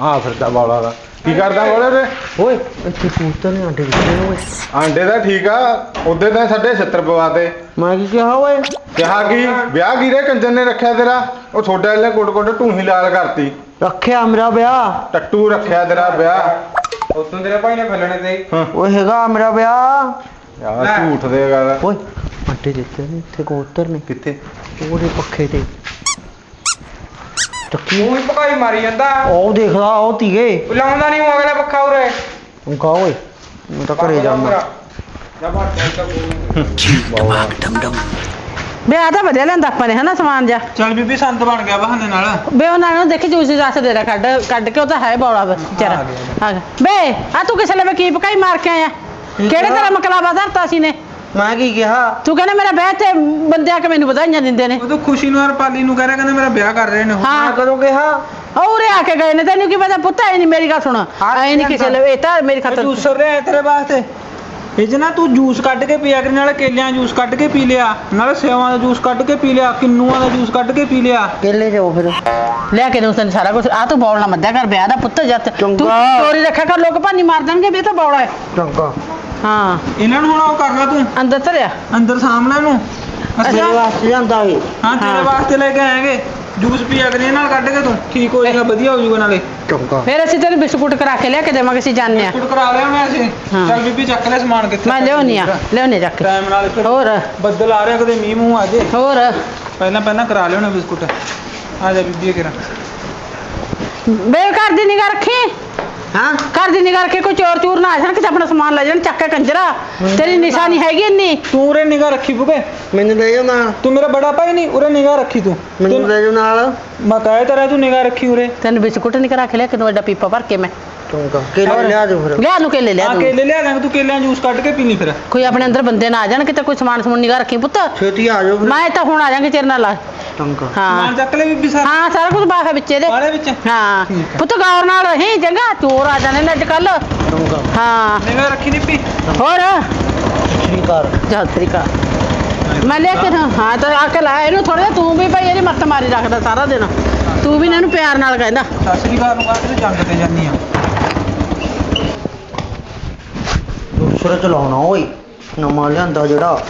ਹਾਂ ਫਿਰਦਾ ਬੌਲਾ ਦਾ। ਕੀ ਕਰਦਾ ਬੌਲੇ ਤੇ? ਓਏ ਇੱਥੇ ਕਬੂਤਰ ਨੇ ਆਂਡੇ ਦਿੱਤੇ ਨੇ ਓਏ। ਆਂਡੇ ਦਾ ਠੀਕ ਆ ਉਹਦੇ ਤਾਂ ਸਾਡੇ 70 ਪਵਾਤੇ ਮੈਂ ਕੀ ਕਿਹਾ ਓਏ? ਕਿਹਾ ਕੀ? ਵਿਆਹ ਕੀਰੇ ਕੰਜਰ ਨੇ ਰੱਖਿਆ ਤੇਰਾ? ਉਹ ਛੋਟੇ ਵਾਲੇ ਕੋਟ ਕੋਟ ਢੂਹੀ ਲਾਲ ਕਰਤੀ। ਰੱਖਿਆ ਮੇਰਾ ਵਿਆਹ। ਟੱਟੂ ਰੱਖਿਆ ਤੇਰਾ ਵਿਆਹ। ਉਤੋਂ ਤੇਰੇ ਭਾਈ ਨੇ ਫੱਲਣੇ ਤੇ। ਹਾਂ। ਓਏ ਹੈਗਾ ਮੇਰਾ ਵਿਆਹ। ਯਾਰ ਝੂਠ ਦੇ ਗੱਲ। ਓਏ ਆਂਡੇ ਦਿੱਤੇ ਨੇ ਇੱਥੇ ਕਬੂਤਰ ਨੇ। ਕਿੱਥੇ? ਉਹਦੇ ਪੱਖੇ ਤੇ। ਚੱਕੀ ਮੂੰਹ ਹੀ ਭਕਾਈ ਮਾਰੀ ਜਾਂਦਾ। ਉਹ ਦੇਖਦਾ ਉਹ ਤੀਏ ਬੁਲਾਉਂਦਾ ਨਹੀਂ ਉਹ ਅਗਲਾ ਪੱਖਾ ਉਰੇ। ਉਹ ਕਹਾ ਓਏ ਮੈਂ ਤਾਂ ਘਰੇ ਜਾਣਾ। ਤਾਂ ਬੇ ਆ ਤਾਂ ਵਧੀਆ ਲੈਂਦਾ ਆਪਾਂ ਨੇ ਹਨਾ ਸਮਾਨ ਜਾ ਚੱਲ ਬੀਬੀ ਸੰਤ ਬਣ ਗਿਆ ਬਹਾਨੇ ਨਾਲ। ਬੇ ਉਹਨਾਂ ਨੂੰ ਦੇਖੀ ਜੂਸ ਰਸ ਦੇ ਦਾ ਕੱਢ ਕੱਢ ਕੇ ਉਹ ਤਾਂ ਹੈ ਬੌਲਾ ਵਿਚਾਰਾ। ਬੇ ਆ ਤੂੰ ਕਿਸੇ ਲਈ ਕੀ ਪਕਾਈ ਮਾਰ ਕੇ ਆਇਆ? ਕਿਹੜੇ ਤਰ੍ਹਾਂ ਮਕਲਾਵਾ ਧਰਤਾ ਸੀ ਨੇ? ਮੈਂ ਕੀ ਕਿਹਾ? ਤੂੰ ਕਹਿੰਦਾ ਮੇਰਾ ਵਿਆਹ ਤੇ ਬੰਦੇ ਆ ਕੇ ਮੈਨੂੰ ਵਧਾਈਆਂ ਦਿੰਦੇ ਨੇ? ਉਹ ਤਾਂ ਖੁਸ਼ੀ ਨੂੰ ਔਰ ਪਾਲੀ ਨੂੰ ਕਹਿ ਰਿਹਾ ਕਹਿੰਦੇ ਮੇਰਾ ਵਿਆਹ ਕਰ ਰਹੇ ਨੇ ਉਹ। ਹਾਂ। ਮੈਂ ਕਦੋਂ ਕਿਹਾ? ਉਹ ਉਰੇ ਆ ਕੇ ਗਏ ਨੇ ਤੈਨੂੰ ਕੀ ਪਤਾ ਪੁੱਤ ਐ ਨਹੀਂ ਮੇਰੀ ਗੱਲ ਸੁਣ। ਐ ਨਹੀਂ ਕਿਸੇ ਲਈ ਇਹ ਤਾਂ ਮੇਰੀ ਇਹ ਖਾਤਰ ਜੂਸਰ ਰਿਹਾ ਤੇਰੇ ਵਾਸਤੇ। ਇਹ 'ਚ ਨਾ ਤੂੰ ਜੂਸ ਕੱਢ ਕੇ ਪੀਆ ਕਰੀ ਨਾਲੇ ਕੇਲਿਆਂ ਦਾ ਜੂਸ ਕੱਢ ਕੇ ਪੀ ਲਿਆ ਨਾਲੇ ਸੇਵਾਂ ਦਾ ਜੂਸ ਕੱਢ ਕੇ ਪੀ ਲਿਆ ਕਿੰਨੂਆਂ ਦਾ ਜੂਸ ਕੱਢ ਕੇ ਪੀ ਲਿਆ। ਕੇਲੇ ਜਾਓ ਫਿਰ। ਲਿਆ ਕੇ ਦਊਂ ਤੈਨੂੰ ਸਾਰਾ ਕੁਝ ਆ ਤੂੰ ਬੌਲ ਨਾ ਮੱਧਿਆ ਕਰ ਵਿਆਹ ਦਾ ਪੁੱਤ ਜੱਤ। ਤੂੰ ਚੰਗਾ। ਚੋਰੀ ਰੱਖਿਆ ਕਰ ਲੋਕ ਭਾਨੀ ਮਾਰ ਦੇਣਗੇ ਵੀ ਇਹ ਤਾਂ ਬੌਲਾ ਹੈ। ਚੰਗਾ। ਹਾਂ। ਇਹਨਾਂ ਨੂੰ ਹੁਣ ਉਹ ਕਰ ਲੈ ਤੂੰ। ਅੰਦਰ ਧਰਿਆ ਅੰਦਰ ਸਾਹਮਣੇ ਨੂੰ ਮੇਰੇ ਅੱਛਾ। ਵਾਸਤੇ ਜਾਂਦਾ ਏ ਹਾਂ ਤੇਰੇ ਹਾਂ। ਵਾਸਤੇ ਲੈ ਕੇ ਆਏਗੇ। ਜੂਸ ਪੀਆ ਕਰੀ ਨਾਲ ਕੱਢ ਕੇ ਤੂੰ। ਠੀਕ ਹੋ ਜਾਏਗਾ ਵਧੀਆ ਹੋ ਜਾਊਗਾ ਨਾਲੇ। ਚੰਗਾ। ਫਿਰ ਅਸੀਂ ਤੈਨੂੰ ਬਿਸਕੁਟ ਕਰਾ ਕੇ ਲਿਆ ਕੇ ਦੇਵਾਂਗੇ ਅਸੀਂ ਜਾਣਦੇ ਆ ਕੁੜ ਕਰਾ ਲਿਆ ਮੈਂ ਅਸੀਂ। ਹਾਂ। ਚੱਲ ਬੀਬੀ ਚੱਕ ਲੈ ਸਮਾਨ ਕਿੱਥੇ ਮੈਂ ਲਿਆਉਣੀ ਆ ਲਿਆਉਣੇ ਜਾ ਕੇ ਟਾਈਮ ਨਾਲ ਫਿਰ ਹੋਰ। ਬੱਦਲ ਆ ਰਿਹਾ ਕਦੇ ਮੀਂਹ ਮੂੰਹ ਆ ਜੇ। ਹੋਰ। ਪਹਿਲਾਂ ਪਹਿਲਾਂ ਕਰਾ ਲਿਓ ਬਿਸਕੁਟ। ਆ ਜਾ ਬੀਬੀ ਕਿਰਾ ਬੇ ਘਰ ਦੀ ਨਿਗਾਹ ਰੱਖੀ। ਹਾਂ? ਘਰ ਦੀ ਨਿਗਾਹ ਰੱਖੀ ਕੋਈ ਚੋਰ ਚੂਰ ਨਾ ਆ ਜਾਣ ਕਿ ਆਪਣਾ ਸਮਾਨ ਲੈ ਜਾਣ ਚੱਕ ਕੇ ਕੰਜਰਾ। ਤੇਰੀ ਨਿਸ਼ਾਨੀ ਹੈਗੀ ਇੰਨੀ। ਤੂੰ ਉਰੇ ਨਿਗਾਹ ਰੱਖੀ ਬੁਗੇ ਮੈਨੂੰ ਲੈ ਜਾਓ ਨਾਲ। ਤੂੰ ਮੇਰਾ ਬੜਾ ਭਾਈ ਨਹੀਂ ਉਰੇ ਨਿਗਾਹ ਰੱਖੀ ਤੂੰ। ਮੈਨੂੰ ਲੈ ਜਾਓ ਨਾਲ। ਮੈਂ ਕਹਿ ਤਾ ਰਿਹਾ ਤੂੰ ਨਿਗਾਹ ਰੱਖੀ ਉਰੇ। ਤੈਨੂੰ ਬਿਸਕੁਟ ਨਹੀਂ ਕਰਾ ਕੇ ਲਿਆ ਕਿਨੂੰ ਐਡਾ ਪੀਪਾ ਭਰ ਕੇ ਮੈਂ। ਚੰਗਾ ਕੇਲੇ ਲਿਆ ਦਿਓ ਫਿਰ। ਲਿਆ ਨੂੰ ਕੇਲੇ ਲਿਆ ਆ ਦੂੰ। ਕੇਲੇ ਲਿਆ ਦਾਂਗੇ ਤੂੰ ਕੇਲਿਆਂ ਦਾ ਜੂਸ ਕੱਢ ਕੇ ਪੀ ਲਈ ਫਿਰ। ਕੋਈ ਆਪਣੇ ਅੰਦਰ ਬੰਦੇ ਨਾ ਆ ਜਾਣ ਕਿਤੇ ਕੋਈ ਸਮਾਨ ਸਮੂਨ ਨਿਗਾਹ ਰੱਖੀ ਪੁੱਤ। ਛੇਤੀ ਆ ਜਾਓ ਫਿਰ। ਮੈਂ ਤਾਂ ਹੁਣ ਆ ਜਾਾਂਗੇ ਤੇਰੇ ਨਾਲ ਆ। ਚੰਗਾ ਹਾਂ। ਸਮਾਨ ਚੱਕ ਲੈ ਬੀਬੀ ਸਰ। ਹਾਂ ਸਾਰਾ ਕੁਝ ਬਾਹਰ ਵਿੱਚ ਇਹਦੇ ਵਾਲੇ ਵਿੱਚ। ਹਾਂ। ਠੀਕ ਹੈ। ਪੁੱਤ ਗੌਰ ਨਾਲ ਰਹੀ ਚੰਗਾ। ਚੋਰ ਆ ਜਾਣੇ ਨੇ ਅੱਜ ਕੱਲ? ਹਾਂ। ਨਿਗਾਹ ਰੱਖੀ ਨੀਪੀ ਹੋਰ? ਸ਼੍ਰੀ ਅਕਾਲ। ਚੱਲ ਤਰੀਕਾ ਮੈਂ ਲੈ ਕੇ ਨਾ- ਹਾਂ ਤਾਂ ਆ ਕੇ ਲਾ ਇਹਨੂੰ ਥੋੜਾ ਤੂੰ ਵੀ ਭਾਈ ਇਹਦੀ ਮੱਤ ਮਾਰੀ ਰੱਖਦਾ ਸਾਰਾ ਦਿਨ। ਤੂੰ ਵੀ ਨਾ ਇਹਨੂੰ ਪਿਆਰ ਨਾਲ ਕਹਿੰਦਾ। ਸਤਿ ਸ੍ਰੀ ਅਕਾਲ ਨੂੰ ਕਹਿੰਦੇ ਜੰਗ ਤੇ ਜਾਨੀ ਆ ਦੂਸਰਾ ਚਲਾਉਣਾ ਓਏ ਨਵਾਂ ਲਿਆਂਦਾ ਜਿਹੜਾ।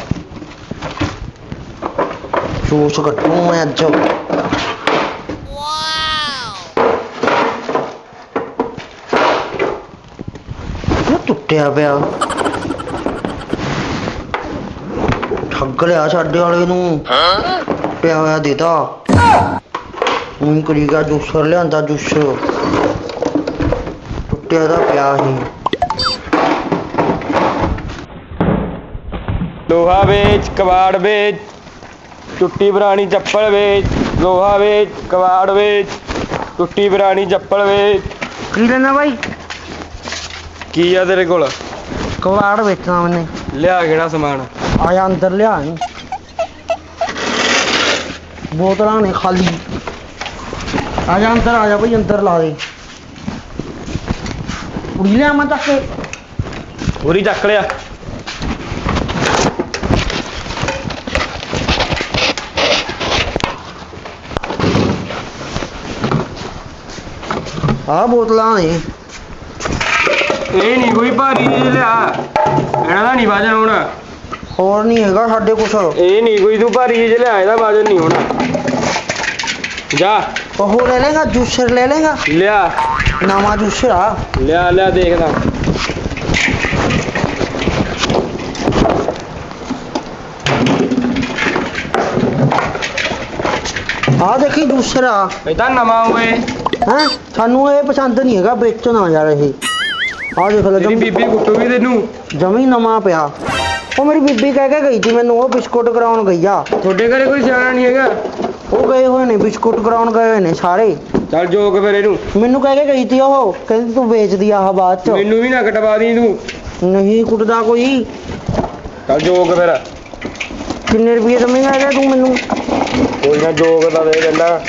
ਜੂਸ ਕੱਟੂ ਮੈਂ ਅੱਜ। ਟੁੱਟਿਆ ਪਿਆ। ਠੱਗ ਲਿਆ ਸਾਡੇ ਵਾਲੇ ਨੂੰ। ਟੁੱਟਿਆ ਹੋਇਆ ਦੇਤਾ ਹੁਣ ਕਰੀਗਾ ਜੂਸਰ ਲਿਆਂਦਾ ਜੂਸਰ ਟੁੱਟਿਆ ਦਾ ਪਿਆ ਸੀ ਲੋਹਾ ਵੇਚ ਕਬਾੜ ਵੇਚ ਟੁੱਟੀ ਪੁਰਾਣੀ ਚੱਪਲ ਵੇਚ ਲੋਹਾ ਵੇਚ ਕਬਾੜ ਵੇਚ ਟੁੱਟੀ ਪੁਰਾਣੀ ਚੱਪਲ ਵੇਚ। ਕੀ ਲੈਣਾ ਬਾਈ? ਕੀ ਆ ਤੇਰੇ ਕੋਲ? ਕਵਾੜ ਵੇਚਣਾ ਮੈਨੇ ਲਿਆ ਕਿਹੜਾ ਸਮਾਨ? ਆ ਜਾ ਅੰਦਰ ਲਿਆ ਨੀ। ਬੋਤਲਾਂ ਨੇ ਖਾਲੀ। ਆ ਜਾ ਅੰਦਰ ਆ ਜਾ ਬਈ ਅੰਦਰ ਲਾ ਦੇ। ਕੁੜੀ ਲਿਆ ਮੈਂ ਤੱਕ ਉਰੀ ਚੱਕ ਲਿਆ। ਆ ਬੋਤਲਾਂ ਨੇ। ਇਹ ਨਹੀਂ ਕੋਈ ਭਾਰੀ ਜਿਹੀ ਲਿਆ। ਇਹਨਾਂ ਦਾ ਨਹੀਂ ਵਜਨ ਹੋਣਾ। ਹੋਰ ਨਹੀਂ ਹੈਗਾ ਸਾਡੇ ਕੁਛ। ਇਹ ਨਹੀਂ ਕੋਈ ਤੂੰ ਭਾਰੀ ਜਿਹੀ ਲਿਆ ਇਹਦਾ ਵਜਨ ਨਹੀਂ ਹੋਣਾ। ਜਾ। ਉਹ ਲੈ ਲੇਗਾ ਜੂਸਰ ਲੈ ਲੇਗਾ ਲਿਆ। ਨਵਾਂ ਜੂਸਰ ਆ। ਲਿਆ ਲਿਆ ਦੇਖਦਾ। ਆ ਦੇਖੀ ਜੂਸਰ ਆ। ਇਹ ਤਾਂ ਨਵਾਂ ਹੋਏ ਹੈ? ਸਾਨੂੰ ਇਹ ਪਸੰਦ ਨਹੀਂ ਹੈਗਾ ਵੇਚਣਾ ਯਾਰ ਇਹ। ਆ ਦੇਖ ਲੈ ਤੇਰੀ ਜਮੀ ਬੀਬੀ ਕੁੱਟੂ ਵੀ ਤੈਨੂੰ। ਜਮੀ ਨਵਾਂ ਪਿਆ। ਉਹ ਮੇਰੀ ਬੀਬੀ ਕਹਿ ਕੇ ਗਈ ਸੀ ਮੈਨੂੰ ਉਹ ਬਿਸਕੁਟ ਕਰਾਉਣ ਗਈ ਆ। ਤੁਹਾਡੇ ਘਰੇ ਕੋਈ ਸਿਆਣਾ ਨਹੀਂ ਹੈਗਾ? ਉਹ ਗਏ ਹੋਏ ਨੇ ਬਿਸਕੁਟ ਕਰਾਉਣ ਗਏ ਹੋਏ ਨੇ ਸਾਰੇ। ਚੱਲ ਜੋਕ ਫਿਰ ਇਹਨੂੰ। ਮੈਨੂੰ ਕਹਿ ਕੇ ਗਈ ਤੀ ਉਹ ਕਹਿੰਦੀ ਤੂੰ ਵੇਚਦੀ ਆਹ ਬਾਅਦ ਚ। ਮੈਨੂੰ ਵੀ ਨਾ ਕਟਵਾ ਦੀ ਤੂੰ। ਨਹੀਂ ਕੁੱਟਦਾ ਕੋਈ। ਚੱਲ ਜੋਕ ਫਿਰ। ਕਿੰਨੇ ਰੁਪਏ ਦਵੇਂਗਾ ਇਹਦੇ ਤੂੰ ਮੈਨੂੰ? ਕੋਈ ਨਾ ਜੋਕ ਤਾਂ ਦੇ ਦਿੰਦਾ।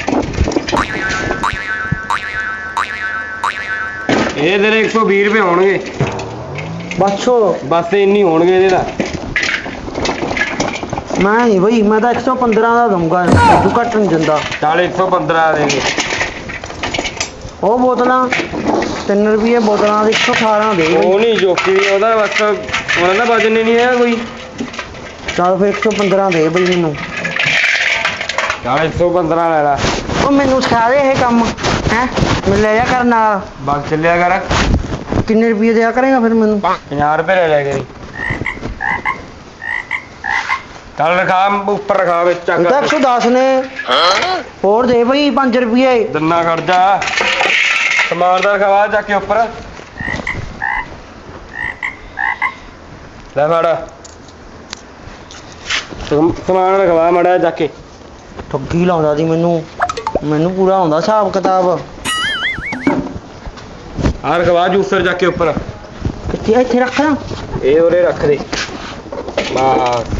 ਇਹ ਤੇਰੇ 120 ਰੁਪਏ ਹੋਣਗੇ। ਬਸ ਬਸ ਇੰਨੀ ਹੋਣਗੇ ਇਹਦੇ ਦਾ ਮੈਂ ਨਹੀਂ ਬਈ ਮੈਂ ਤਾਂ 115 ਦਾ ਦਊਂਗਾ ਤੂੰ ਘੱਟ ਨਹੀਂ ਦਿੰਦਾ। ਚੱਲ 115 ਦੇਗੇ ਉਹ ਬੋਤਲਾਂ 3 ਰੁਪਏ ਬੋਤਲਾਂ ਦੇ 118 ਦੇ ਬਈ। ਉਹ ਨਹੀਂ ਜੋਕੀ ਦੀ ਉਹਦਾ ਬਸ ਉਹਨਾਂ ਦਾ ਵਜਨ ਹੀ ਨਹੀਂ ਹੈ ਕੋਈ। ਚੱਲ ਫਿਰ 115 ਦੇ ਬਈ ਮੈਨੂੰ। ਚੱਲ 115 ਲੈ ਲੈ। ਉਹ ਮੈਨੂੰ ਸਿਖਾ ਦੇ ਇਹ ਕੰਮ। ਹੈ? ਮੈਂ ਲੈ ਜਾ ਕਰ ਨਾਲ। ਬਸ ਚੱਲਿਆ ਕਰ। ਕਿੰਨੇ ਰੁਪਏ ਦਿਆ ਕਰੇਗਾ ਫਿਰ ਮੈਨੂੰ? 50 ਰੁਪਏ ਲੈ ਲੈ ਕਰੀ। ਚੱਲ ਰਖਾ ਉੱਪਰ ਰਖਾ ਵਿੱਚ ਤਾਂ ਚੱਕ 110 ਨੇ। ਹੋਰ ਦੇ ਬਈ 5 ਰੁਪਏ। ਦੰਨਾ ਖੜ ਜਾ। ਸਮਾਨ ਦਾ ਰਖਵਾ ਚੱਕ ਕੇ ਉੱਪਰ। ਲੈ ਸਮ- ਸਮਾਨ ਰਖਵਾ ਮੜਾ ਜਾ ਕੇ। ਠੱਗੀ ਲਾਉਂਦਾ ਸੀ ਮੈਨੂੰ। ਮੈਨੂੰ ਪੂਰਾ ਆਉਂਦਾ ਹਿਸਾਬ ਕਿਤਾਬ। ਆ ਰਖਵਾ ਜੂਸਰ ਜਾ ਕੇ ਉੱਪਰ। ਕਿੱਥੇ ਇੱਥੇ ਰੱਖਣਾ ਇਹ ਉਰੇ ਰੱਖ ਦੇ। ਬਸ।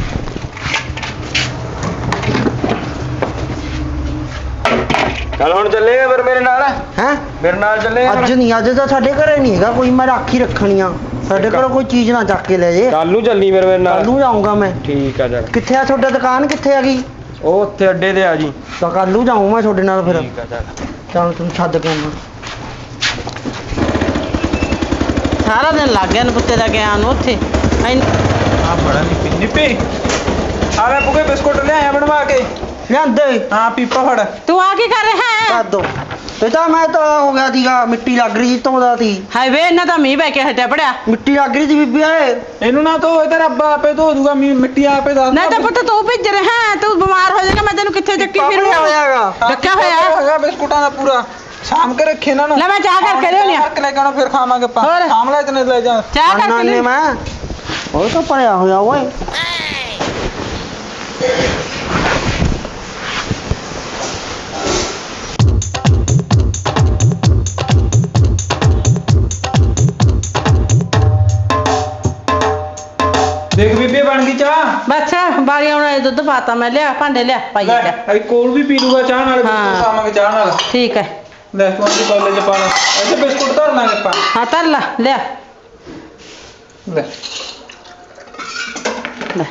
ਚੱਲ ਹੁਣ ਚੱਲੇਗਾ ਫਿਰ ਮੇਰੇ ਨਾਲ? ਹੈ? ਮੇਰੇ ਨਾਲ ਚੱਲੇਗਾ ਅੱਜ ਨਹੀਂ ਅੱਜ ਤਾਂ ਸਾਡੇ ਘਰੇ ਨਹੀਂ ਹੈਗਾ ਕੋਈ ਮੈਂ ਰੱਖ ਹੀ ਰੱਖਣੀ ਆ। ਸਾਡੇ ਘਰੋਂ ਕੋਈ ਚੀਜ਼ ਨਾ ਚੱਕ ਕੇ ਲੈ ਜੇ। ਕੱਲ ਨੂੰ ਚੱਲੀ ਫਿਰ ਮੇਰੇ ਨਾਲ। ਕੱਲ ਨੂੰ ਜਾਊਂਗਾ ਮੈਂ। ਠੀਕ ਆ ਚੱਲ। ਕਿੱਥੇ ਆ ਤੁਹਾਡੀ ਦੁਕਾਨ? ਕਿੱਥੇ ਆ ਗਈ ਉਹ ਉੱਥੇ ਅੱਡੇ ਤੇ ਆ ਜੀ। ਤਾਂ ਕੱਲ ਨੂੰ ਜਾਊਂ ਮੈਂ ਤੁਹਾਡੇ ਨਾਲ ਫਿਰ। ਠੀਕ ਆ ਚੱਲ। ਚੱਲ ਤੂੰ ਛੱਡ ਕੇ ਆਉਣਾ। ਸਾਰਾ ਦਿਨ ਲੱਗ ਗਿਆ ਨਪੁੱਤੇ ਦਾ ਗਿਆ ਨੂੰ ਉੱਥੇ। ਐਨ- ਆ ਬੜਾ ਨਿੱਪੀ ਨਿੱਪੀ। ਆ ਲੈ ਪੁਗੇ ਬਿਸਕੁਟ ਲਿਆਇਆ ਬਣਵਾ ਕੇ। ਲਿਆਂਦੇ। ਹਾਂ ਪੀਪਾ ਫੜ ਤੂੰ ਆ ਕੀ ਕਰ ਰਿਹਾ ਹੈ? ਕਰ ਦੋ। ਇਹ ਤਾਂ ਮੈਂ ਤਾਂ ਹੋ ਗਿਆ ਸੀਗਾ ਮਿੱਟੀ ਲੱਗ ਰਹੀ ਸੀ ਧੋਦਾ ਸੀ। ਹਾਏ ਵੇ ਇਹਨਾਂ ਤਾਂ ਮੀਂਹ ਪੈ ਕੇ ਹਟਿਆ ਪੜਿਆ। ਮਿੱਟੀ ਲੱਗ ਰਹੀ ਸੀ ਬੀਬੀ ਏ ਇਹਨੂੰ ਨਾ ਧੋ ਇਹਦਾ ਰੱਬਾ ਆਪੇ ਧੋ ਦੂਗਾ ਮੀ- ਮਿੱਟੀ ਆਪੇ ਦੱਸ ਨਹੀਂ ਤਾਂ ਪੁੱਤ ਤੂੰ ਭਿੱਜ ਰਿਹਾ ਹੈ, ਤੂੰ ਬਿਮਾਰ ਹੋ ਜਾਏਗਾ ਮੈਂ ਤੈਨੂੰ ਕਿੱਥੇ ਚੱਕੀ ਫਿਰੂ ਹੋਇਆਗਾ ਰੱਖਿਆ ਹੋਇਆ ਹੈ। ਹੈਗਾ ਬਿਸਕੁਟਾਂ ਦਾ ਪੂਰਾ। ਸ਼ਾਮ ਕੇ ਰੱਖੇ ਇਹਨਾਂ ਨੂੰ। ਲੈ ਮੈਂ ਚਾਹ ਕਰਕੇ ਲਿਆਉਣੀ ਆ। ਕਰਕੇ ਲੈ ਕੇ ਆਉਣਾ ਫਿਰ ਖਾਵਾਂਗੇ ਆਪਾਂ। ਹੋਰ? ਆਮਲਾ ਇਤਨੇ ਲੈ ਜਾ। ਚਾਹ ਕਰਕੇ ਨੇ ਲੈ ਮੈਂ। ਉਹ ਤਾਂ ਭਰਿਆ ਹੋਇਆ ਓਏ। ਬਾਰੀ ਆਉਣਾ ਦੁੱਧ ਪਾਤਾ ਮੈਂ ਲਿਆ ਭਾਂਡੇ ਲਿਆ ਪਾਈਏ ਲੈ ਅਈ ਕੋਲ ਵੀ ਪੀ ਲੂਗਾ ਚਾਹ ਨਾਲ ਹਾਂ। ਖਾਵਾਂਗੇ ਚਾਹ ਨਾਲ। ਠੀਕ ਹੈ। ਲੈ ਤੂੰ ਅੰਦੀ ਕੋਲੇ ਚ ਪਾ ਲੈ ਇੱਥੇ ਬਿਸਕੁਟ ਧਰ ਲਾਂਗੇ ਆਪਾਂ। ਹਾਂ ਤਰ ਲਾ ਲਿਆ। ਲੈ। ਲੈ।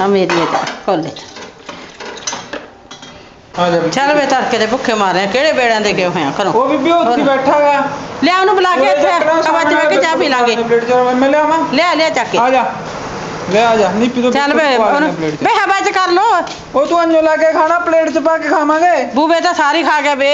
ਆ ਮੇਰੀ ਹੈ ਕੋਲੇ ਆ ਜਾ। ਚੱਲ ਵੇ ਤੜਕੇ ਦੇ ਭੁੱਖੇ ਮਾਰੇ ਆ, ਕਿਹੜੇ ਬੇੜਾਂ ਦੇ ਗਏ ਹੋਏ ਆ ਘਰੋਂ? ਉਹ ਬੀਬੀ ਉੱਥੇ ਹੋਰ? ਬੈਠਾ ਗਾ। ਲਿਆ ਉਹਨੂੰ ਬੁਲਾ ਕੇ ਇੱਥੇ ਕਬਾ ਚ ਬਹਿ ਕੇ ਚਾਹ ਪੀ ਲਾਂਗੇ। ਮੈਂ ਲਿਆਵਾਂ। ਲਿਆ ਲਿਆ ਚੱਕ ਕੇ। ਆ ਜਾ। ਲੈ ਆ ਜਾ ਨਹੀਂ ਪੀ ਦੋ ਚੱਲ ਵੇ ਉਹਨੂੰ ਵੇ ਹਵਾ ਚ ਕਰ ਲੋ ਉਹ ਤੂੰ ਅੰਜੋ ਲਾ ਕੇ ਖਾਣਾ ਪਲੇਟ ਚ ਪਾ ਕੇ ਖਾਵਾਂਗੇ? ਬੂਬੇ ਤਾਂ ਸਾਰੀ ਖਾ ਗਿਆ ਵੇ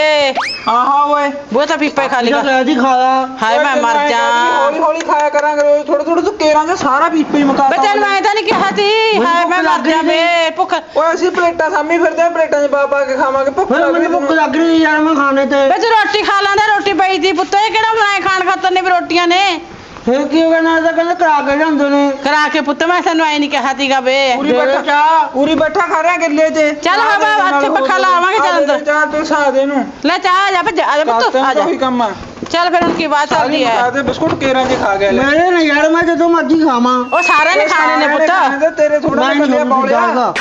ਹਾਂ ਹਾਂ ਓਏ। ਬੂਹੇ ਤਾਂ ਪੀਪੇ ਖਾ ਲਿਆ ਲੈ ਜੀ ਖਾਇਆ ਹਾਏ ਮੈਂ ਮਰ ਜਾ। ਹੌਲੀ ਹੌਲੀ ਖਾਇਆ ਕਰਾਂਗੇ ਰੋਜ਼ ਥੋੜਾ ਥੋੜਾ ਤੂੰ ਕੇਰਾਂ ਚ ਸਾਰਾ ਪੀਪੇ ਹੀ ਮੁਕਾ ਬੱਚਾ ਨੂੰ ਮੈਂ ਤਾਂ ਨਹੀਂ ਕਿਹਾ ਸੀ। ਮੈਨੂੰ ਹਾਏ ਮੈਂ ਭੁੱਖ ਮਰ ਲੱਗ ਜਾ ਰਹੀ ਵੇ ਭੁੱਖ। ਓਏ ਅਸੀਂ ਪਲੇਟਾਂ ਸਾਮੀ ਫਿਰਦੇ ਆ ਪਲੇਟਾਂ 'ਚ ਪਾ ਪਾ ਕੇ ਖਾਵਾਂਗੇ ਭੁੱਖ ਫਿਰ ਲੱਗ ਰਹੀ ਮੈਨੂੰ ਭੁੱਖ ਤੈਨੂੰ। ਲੱਗ ਰਹੀ ਯਾਰ ਮੈਂ ਖਾਣੇ ਤੇ। ਵੇ ਤੂੰ ਰੋਟੀ ਖਾ ਲੈਂਦਾ ਰੋਟੀ ਪਈ ਸੀ ਪੁੱਤ ਇਹ ਕਿਹੜਾ ਬਣਾਏ ਖਾਣ ਖਾਤਰ ਨੇ ਵੀ ਰੋਟੀਆਂ ਨੇ? ਫਿਰ ਕੀ ਹੋ ਗਿਆ? ਨਾ ਤਾਂ ਕਹਿੰਦੇ ਕਰਾ ਕੇ ਜਾਂਦੇ ਨੇ। ਕਰਾ ਕੇ ਪੁੱਤ ਮੈਂ ਤੈਨੂੰ ਐ ਨਹੀਂ ਕਿਹਾ ਸੀਗਾ ਵੇ। ਪੂਰੀ ਦੇ। ਬੈਠਾ ਚਾਹ। ਪੂਰੀ ਬੈਠਾ ਖਾ ਰਿਹਾ ਗਿੱਲੇ 'ਚ ਚੱਲ ਹਵਾ ਦੇ ਹੋ ਪੱਖਾ। ਲਾਵਾਂਗੇ, ਚੱਲ ਦੇ ਅੰਦਰ। ਚਾਹ ਤੂੰ ਸਾ ਦੇ ਨੂੰ ਲੈ ਚਾਹ ਆ ਜਾ ਭੱਜ ਆ ਜਾ ਪੁੱਤ ਆ ਜਾ। ਉਹੀ ਕੰਮ ਆ? ਚੱਲ ਫਿਰ ਹੁਣ ਕੀ ਬਾਤ ਚੱਲਦੀ ਹੈ? ਖਾ ਦੇ ਬਿਸਕੁਟ ਕੇਰਾਂ 'ਚ ਖਾ ਗਿਆ ਲੈ। ਮੇਰੇ ਨਾ ਯਾਰ ਮੈਂ ਜਦੋਂ ਮਰਜ਼ੀ ਖਾਵਾਂ। ਉਹ ਸਾਰਿਆਂ ਨੇ ਖਾਣੇ ਨੇ ਪੁੱਤ। ਤੇਰੇ ਥੋੜਾ ਮੈਂ ਜਿਹਾ ਬੌਲਿਆ।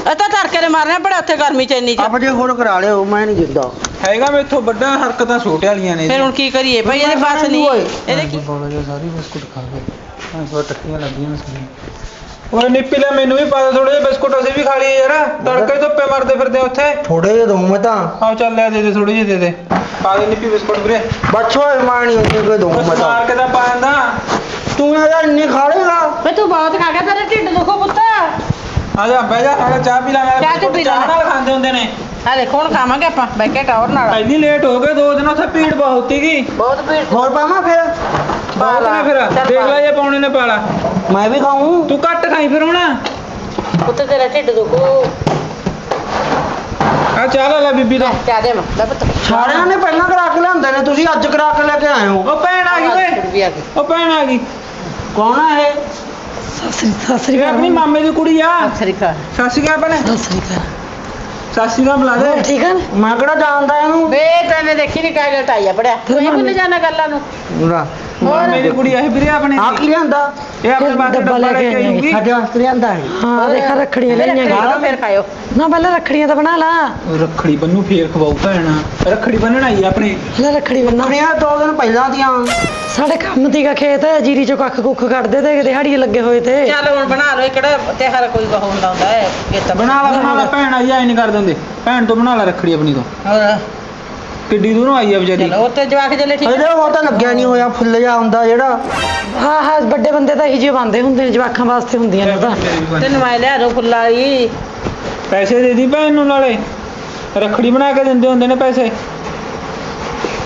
ਇਹ ਤਾਂ ਤੜਕੇ ਦੇ ਮਾਰਨੇ ਬੜੇ ਉੱਥੇ ਗਰਮੀ ਚ ਇੰਨੀ ਚ। ਆਪ ਜੇ ਹੋਰ ਕਰਾ ਲਿਓ ਮੈਂ ਨਹੀਂ ਜਿੰਦਾ ਹੈਗਾ ਮੈਥੋਂ ਵੱਡਾ ਹਰਕਤਾਂ ਛੋਟੇ ਵਾਲੀਆਂ ਨੇ ਫਿਰ ਹੁਣ ਕੀ ਕਰੀਏ ਭਾਈ ਇਹਦੇ ਪਾਸ ਨਹੀਂ। ਇਹਦੇ ਕੀ ਬੌਲਿਆ ਸਾਰੀ ਬਿਸਕੁਟ ਖਾ ਗਏ ਹਾਂ ਸੋ ਟੱਕੀਆਂ ਲੱਗੀਆਂ ਸੀ ਉਹ ਨਿੱਪੀ ਲੈ ਮੈਨੂੰ ਵੀ ਪਾ ਦੇ ਥੋੜੇ ਜਿਹੇ ਬਿਸਕੁਟ ਅਸੀਂ ਵੀ ਖਾ ਲਈਏ ਯਾਰ। ਤੜਕੇ ਧੁੱਪੇ ਮਰਦੇ ਫਿਰਦੇ ਆ ਉੱਥੇ। ਥੋੜੇ ਜਿਹੇ ਦਊਂ ਮੈਂ ਤਾਂ। ਆਓ ਚੱਲ ਲੈ ਦੇ ਦੇ ਥੋੜੀ ਜਿਹੀ ਦੇ ਦੇ। ਪਾ ਦੇ ਨਿੱਪੀ ਬਿਸਕੁਟ ਵੀਰੇ। ਬੱਚੋ ਮੈਂ ਨਹੀਂ ਉੱਥੇ ਕੋਈ ਦਊਂ ਬਸ ਮੈਂ ਤਾਂ। ਮਾਰ ਕੇ ਤਾਂ ਪਾ ਦਿੰਦਾ। ਤੂੰ ਨਾ ਯਾਰ ਇੰਨੇ ਖਾ ਲੇਗਾ। ਵੇ ਤੂੰ ਬਹੁਤ ਖਾ ਗਿਆ ਤੇਰਾ ਢਿੱਡ ਦੁਖੋ ਪੁੱਤ। ਆ ਜਾ ਬਹਿ ਜਾ ਨਾਲੇ ਚਾਹ ਪੀ ਲਾਂਗੇ ਚਾਹ ਤੂੰ ਪੀ ਲੈ। ਚਾਹ ਨਾਲ ਖਾਂਦੇ ਹੁੰਦੇ ਨੇ। ਹਲੇ ਕੌਣ ਖਾਵਾਂਗੇ ਆਪਾਂ ਬੈ ਕੇ ਟਾਵਰ ਨਾਲ। ਇੰਨੀ ਲੇਟ ਹੋ ਗਏ ਦੋ ਦਿਨ ਉੱਥੇ ਭੀੜ ਬਹੁਤ ਸੀਗੀ। ਬਹੁਤ ਭੀੜ ਹੋਰ ਪਾਵਾਂ ਫਿਰ? ਬਹੁਤ ਨੇ ਫਿਰ? ਚੱਲ ਦੇਖ। ਲੈ ਇਹ ਪਾਉਣੇ ਨੇ ਪਾਲਾ। ਮੈਂ ਵੀ ਖਾਊਂ। ਤੂੰ ਘੱਟ ਖਾਈ ਫਿਰ ਹੁਣ। ਪੁੱਤ ਤੇਰਾ ਢਿੱਡ ਦੁਖੋ। ਆ ਚਾਹ ਲੈ ਲੈ ਬੀਬੀ ਤੋਂ ਚਾਹ ਦੇ ਮੈਂ ਲੈ ਪੁੱਤ। ਸਾਰਿਆਂ ਨੇ ਪਹਿਲਾਂ ਕਰਾ ਕੇ ਲਿਆਂਦੇ ਨੇ ਤੁਸੀਂ ਅੱਜ ਕਰਾ ਕੇ ਲੈ ਕੇ ਆਏ ਹੋ। ਉਹ ਭੈਣ ਆ ਗਈ ਓਏ। ਆ ਉਹ ਭੈਣ ਆ ਗਈ। ਕੌਣ ਆ ਇਹ? ਇਹ ਆਪਣੀ ਮਾਮੇ ਦੀ ਕੁੜੀ ਆ। ਸ੍ਰੀ ਅਕਾਲ। ਸਤਿ ਸ਼੍ਰੀ ਅਕਾਲ ਭੈਣੇ। ਅਕਾਲ। ਸਤਿ ਸ਼੍ਰੀ ਅਕਾਲ ਬੁਲਾ ਦੇ ਠੀਕ ਹੈ ਮੈਂ ਕਿਹੜਾ ਜਾਣਦਾ ਇਹਨੂੰ? ਵੇ ਤੈਨੇ ਦੇਖੀ ਨਹੀਂ ਕਾਇ ਲਟਾਈਆ ਪੜਿਆ ਤੂੰ ਹੀ ਭੁੱਲ ਜਾਣਾ ਗੱਲਾਂ ਨੂੰ? ਪੂਰਾ ਮਾਮੇ ਦੀ ਕੁੜੀ ਇਹ ਵੀਰੇ ਆਪਣੇ ਆ ਦੀ। ਕੀ ਲਿਆਂਦਾ? ਇਹ ਆਪਣੇ ਵਾਸਤੇ ਡੱਬਾ ਡੱਬਾ ਲੈ ਲੈ ਕੇ ਕੇ ਆਊਗੀ ਸਾਡੇ ਵਾਸਤੇ ਲਿਆਂਦਾ ਹੈ ਹਾਂ ਦੇਖ ਰੱਖੜੀਆਂ ਲਈਆਂ ਖਾਓ ਫਿਰ ਖਾਇਓ। ਨਾ ਪਹਿਲਾਂ ਰੱਖੜੀਆਂ ਤਾਂ ਬਣਾ ਲਾ। ਰੱਖੜੀ ਬੰਨੂ ਫੇਰ ਖਵਾਉ ਭੈਣਾ। ਰੱਖੜੀ ਬੰਨਣ ਆਈ ਆਪਣੇ। ਲੈ ਰੱਖੜੀ ਬੰਨਾ ਕੁੜੀਆਂ ਦੋ ਦਿਨ ਪਹਿਲਾਂ ਦੀਆਂ। ਸਾਡੇ ਕੰਮ ਤੀਗਾ ਖੇਤ ਜੀਰੀ ਚੋਂ ਕੱਖ ਕੁੱਖ ਕੱਢਦੇ ਤੇ ਦਿਹਾੜੀਏ ਲੱਗੇ ਹੋਏ ਤੇ। ਚੱਲ ਹੁਣ ਬਣਾ ਲਓ ਕਿਹੜਾ ਤਿਉਹਾਰ ਕੋਈ ਹੁੰਦਾ ਹੁੰਦਾ ਹੈ ਬਣਾ ਲਾ ਬਣਾ ਲਾ। ਭੈਣ ਆਈ ਆਈ ਨਹੀਂ ਕਰ ਦਿੰਦੇ ਭੈਣ ਤੋਂ ਬਣਾ ਲਾ ਰੱਖੜੀ ਆਪਣੀ ਤੋਂ। ਹੋਰ। ਕਿੱਡੀ ਦੂਰੋਂ ਆਈ ਆ ਵਿਚਾਰੀ। ਚਲੋ ਉੱਤੇ ਜਵਾਕ ਜਲੇ ਠੀਕ ਅਜੇ ਉਹ ਤਾਂ ਲੱਗਿਆ ਨਹੀਂ ਹੋਇਆ ਫੁੱਲ ਜਾ ਹੁੰਦਾ ਜਿਹੜਾ। ਹਾਂ ਹਾਂ ਵੱਡੇ ਬੰਦੇ ਤਾਂ ਇਹੀ ਜਿਹੇ ਬੰਦੇ ਹੁੰਦੇ ਨੇ ਜਵਾਕਾਂ ਵਾਸਤੇ ਹੁੰਦੀਆਂ ਨੇ ਉਹ ਤਾਂ ਤੈਨੂੰ ਮੈਂ ਲਿਆ ਦੋ ਫੁੱਲਾਰੀ ਪੈਸੇ ਦੇ ਦੀ ਭੈਣ ਨੂੰ ਨਾਲੇ। ਰੱਖੜੀ ਬਣਾ ਕੇ ਦਿੰਦੇ ਹੁੰਦੇ ਨੇ ਪੈਸੇ।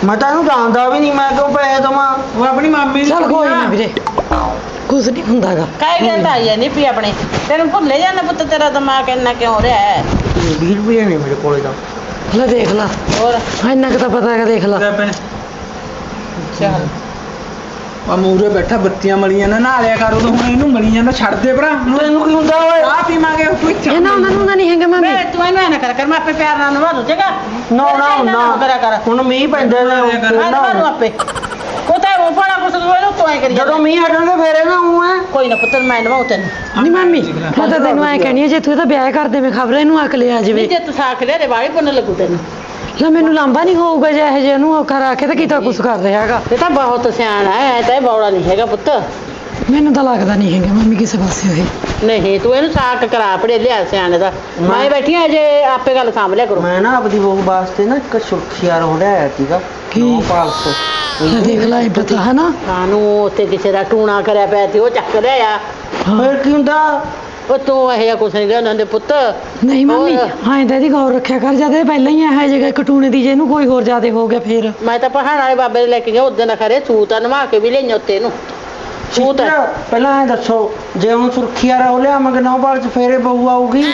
ਮੈਂ ਤਾਂ ਇਹਨੂੰ ਜਾਣਦਾ ਵੀ ਨਹੀਂ ਮੈਂ ਕਿਉਂ ਪੈਸੇ ਦਵਾਂ? ਉਹ ਆਪਣੀ ਮਾਮੀ ਦੀ ਚੱਲ ਕੁੜੀ ਕੋਈ ਆ। ਨਾ ਵੀਰੇ। ਕੁਝ ਨਹੀਂ ਹੁੰਦਾਗਾ। ਕਾਈ ਗੱਲ ਆਈ ਨਹੀਂ ਪੀ ਆਪਣੇ। ਤੈਨੂੰ ਭੁੱਲੇ ਜਾਂਦਾ ਪੁੱਤ ਤੇਰਾ ਦਿਮਾਗ ਇੰਨਾ ਕਿਉਂ ਰਿਹਾ ਹੈ? 20 ਰੁਪਏ ਨੇ ਮੇਰੇ ਕੋਲੇ ਤਾਂ। ਲੈ ਦੇਖ ਲਾ। ਹੋਰ? ਇੰਨਾ ਕੁ ਤਾਂ ਪਤਾ ਹੈਗਾ ਦੇਖ ਲਾ। ਲੈ ਭੈਣ। ਚੱਲ ਆ ਮੂਰੇ ਬੈਠਾ ਬੱਤੀਆਂ ਮਲੀਆਂ ਨਾ ਨਾਲਿਆ ਕਰ ਉਦੋਂ ਹੁਣ ਇਹਨੂੰ ਮਲੀ ਜਾਂਦਾ ਛੱਡ ਦੇ ਭਰਾ। ਹੁਣ ਤੈਨੂੰ ਕੀ ਹੁੰਦਾ ਓਏ? ਆ ਪੀਵਾਂਗੇ ਕੋਈ ਇਹ ਨਾ ਉਹਨਾਂ ਨੂੰ ਤਾਂ ਨਹੀਂ ਹੈਗਾ ਮਾਮੀ ਤੂੰ ਇਹਨੂੰ ਨਾ ਕਰ ਕਰ ਮੈਂ ਆਪੇ ਪਿਆਰ ਨਾਲ ਨਵਾ ਦੂੰ ਜਗਾ ਨਾ ਨਾ ਨਾ। ਕਰਿਆ ਕਰ। ਹੁਣ ਮੀਂਹ ਪੈਂਦੇ ਨੇ। ਨਾ। ਆਪੇ। ਤਾਂ ਪਾਣਾ ਕੁਛ ਤੂੰ ਤੂੰ ਐ ਕਰੀ ਜਦੋਂ ਮੀਂਹ ਹਟਣਗੇ ਫੇਰ ਇਹਨਾਂ ਨੂੰ ਐ। ਕੋਈ ਨਾ ਪੁੱਤਰ ਮੈਂ ਨਵਾਉ ਤੈਨੂੰ। ਨਹੀਂ ਮਾਮੀ ਮੈਂ ਤਾਂ ਤੈਨੂੰ ਐ ਕਹਿਣੀ ਜੇ ਤੂੰ ਇਹਦਾ ਵਿਆਹ ਕਰ ਦੇਵੇਂ ਖਬਰ ਇਹਨੂੰ ਅਕਲ ਆ ਜਾਵੇ। ਜੇ ਤੂੰ ਸਾਖ ਲਿਆ ਤੇ ਵਾਲੀ ਪੁੰਨ ਲੱਗੂ ਤੈਨੂੰ। ਲੈ ਮੈਨੂੰ ਲਾਂਬਾ ਨਹੀਂ ਹੋਊਗਾ ਜੇ ਇਹ ਜੇ ਨੂੰ ਕਰਾ ਕੇ ਤਾਂ ਕੀਤਾ ਕੁਝ ਕਰ ਰਿਹਾ ਹੈਗਾ। ਇਹ ਤਾਂ ਬਹੁਤ ਸਿਆਣਾ ਹੈ ਐ ਤਾਂ ਇਹ ਬੌੜਾ ਨਹੀਂ ਹੈਗਾ ਪੁੱਤ। ਮੈਨੂੰ ਤਾਂ ਲੱਗਦਾ ਨਹੀਂ ਹੈਗਾ ਮੰਮੀ ਕਿਸੇ ਪਾਸੇ ਇਹ ਨਹੀਂ ਤੂੰ ਇਹਨੂੰ ਸਾਕ ਕਰਾ ਪੜੇ ਲਿਆ ਸਿਆਣੇ ਦਾ। ਮੈਂ ਬੈਠੀ ਆ ਜੇ ਆਪੇ ਗੱਲ ਸਾਂਭ ਲਿਆ ਕਰੋ। ਮੈਂ ਨਾ ਆਪਣੀ ਬਹੂ ਵਾਸਤੇ ਨਾ ਇੱਕ ਸੁਰਖੀਆ ਰੋੜ ਆਇਆ ਸੀਗਾ ਕੀ? ਨੌ ਪਾਲਸ ਲੈ ਦੇਖ ਲੈ ਇਹ ਪਤਾ ਹੈ ਨਾ। ਕਾਨੂੰ ਉੱਥੇ ਕਿਸੇ ਦਾ ਟੂਣਾ ਕਰਿਆ ਪਿਆ ਤੇ ਉਹ ਚੱਕ ਲਿਆ ਫੇਰ ਕੀ ਹੁੰਦਾ? ਉਹ ਤੂੰ ਇਹ ਜਿਹਾ ਕੁਛ ਨਹੀਂ ਲਿਆਉਂਦੇ ਹੁੰਦੇ ਪੁੱਤ। ਨਹੀਂ ਮੰਮੀ ਹੋਰ? ਹਾਂ ਤਾਂ ਇਹਦੀ ਗੌਰ ਰੱਖਿਆ ਕਰ ਜਦ ਇਹ ਪਹਿਲਾਂ ਹੀ ਇਹ ਜਗ੍ਹਾ ਕਟੂਣੇ ਦੀ ਜੇ ਇਹਨੂੰ ਕੋਈ ਹੋਰ ਜ਼ਿਆਦਾ ਹੋ ਗਿਆ ਫੇਰ। ਮੈਂ ਤਾਂ ਪਹਾੜ ਵਾਲੇ ਬਾਬੇ ਦੇ ਲੈ ਕੇ ਗਿਆ ਉਦੋਂ ਖਰੇ ਸੂਤ ਆ ਨਵਾ ਕੇ ਵੀ ਲਈਆਂ ਉੱਤੇ ਨੂੰ ਸੂਤ ਆ। ਸਿਸਟਰ, ਪਹਿਲਾਂ ਇਹ ਦੱਸੋ ਜੇ ਹੁਣ ਸੁਰਖੀਆ ਰੋ ਲਿਆਵਾਂਗੇ ਨੌ ਪਾਲ ਚ ਫੇਰੇ ਬਹੂ ਆਊਗੀ।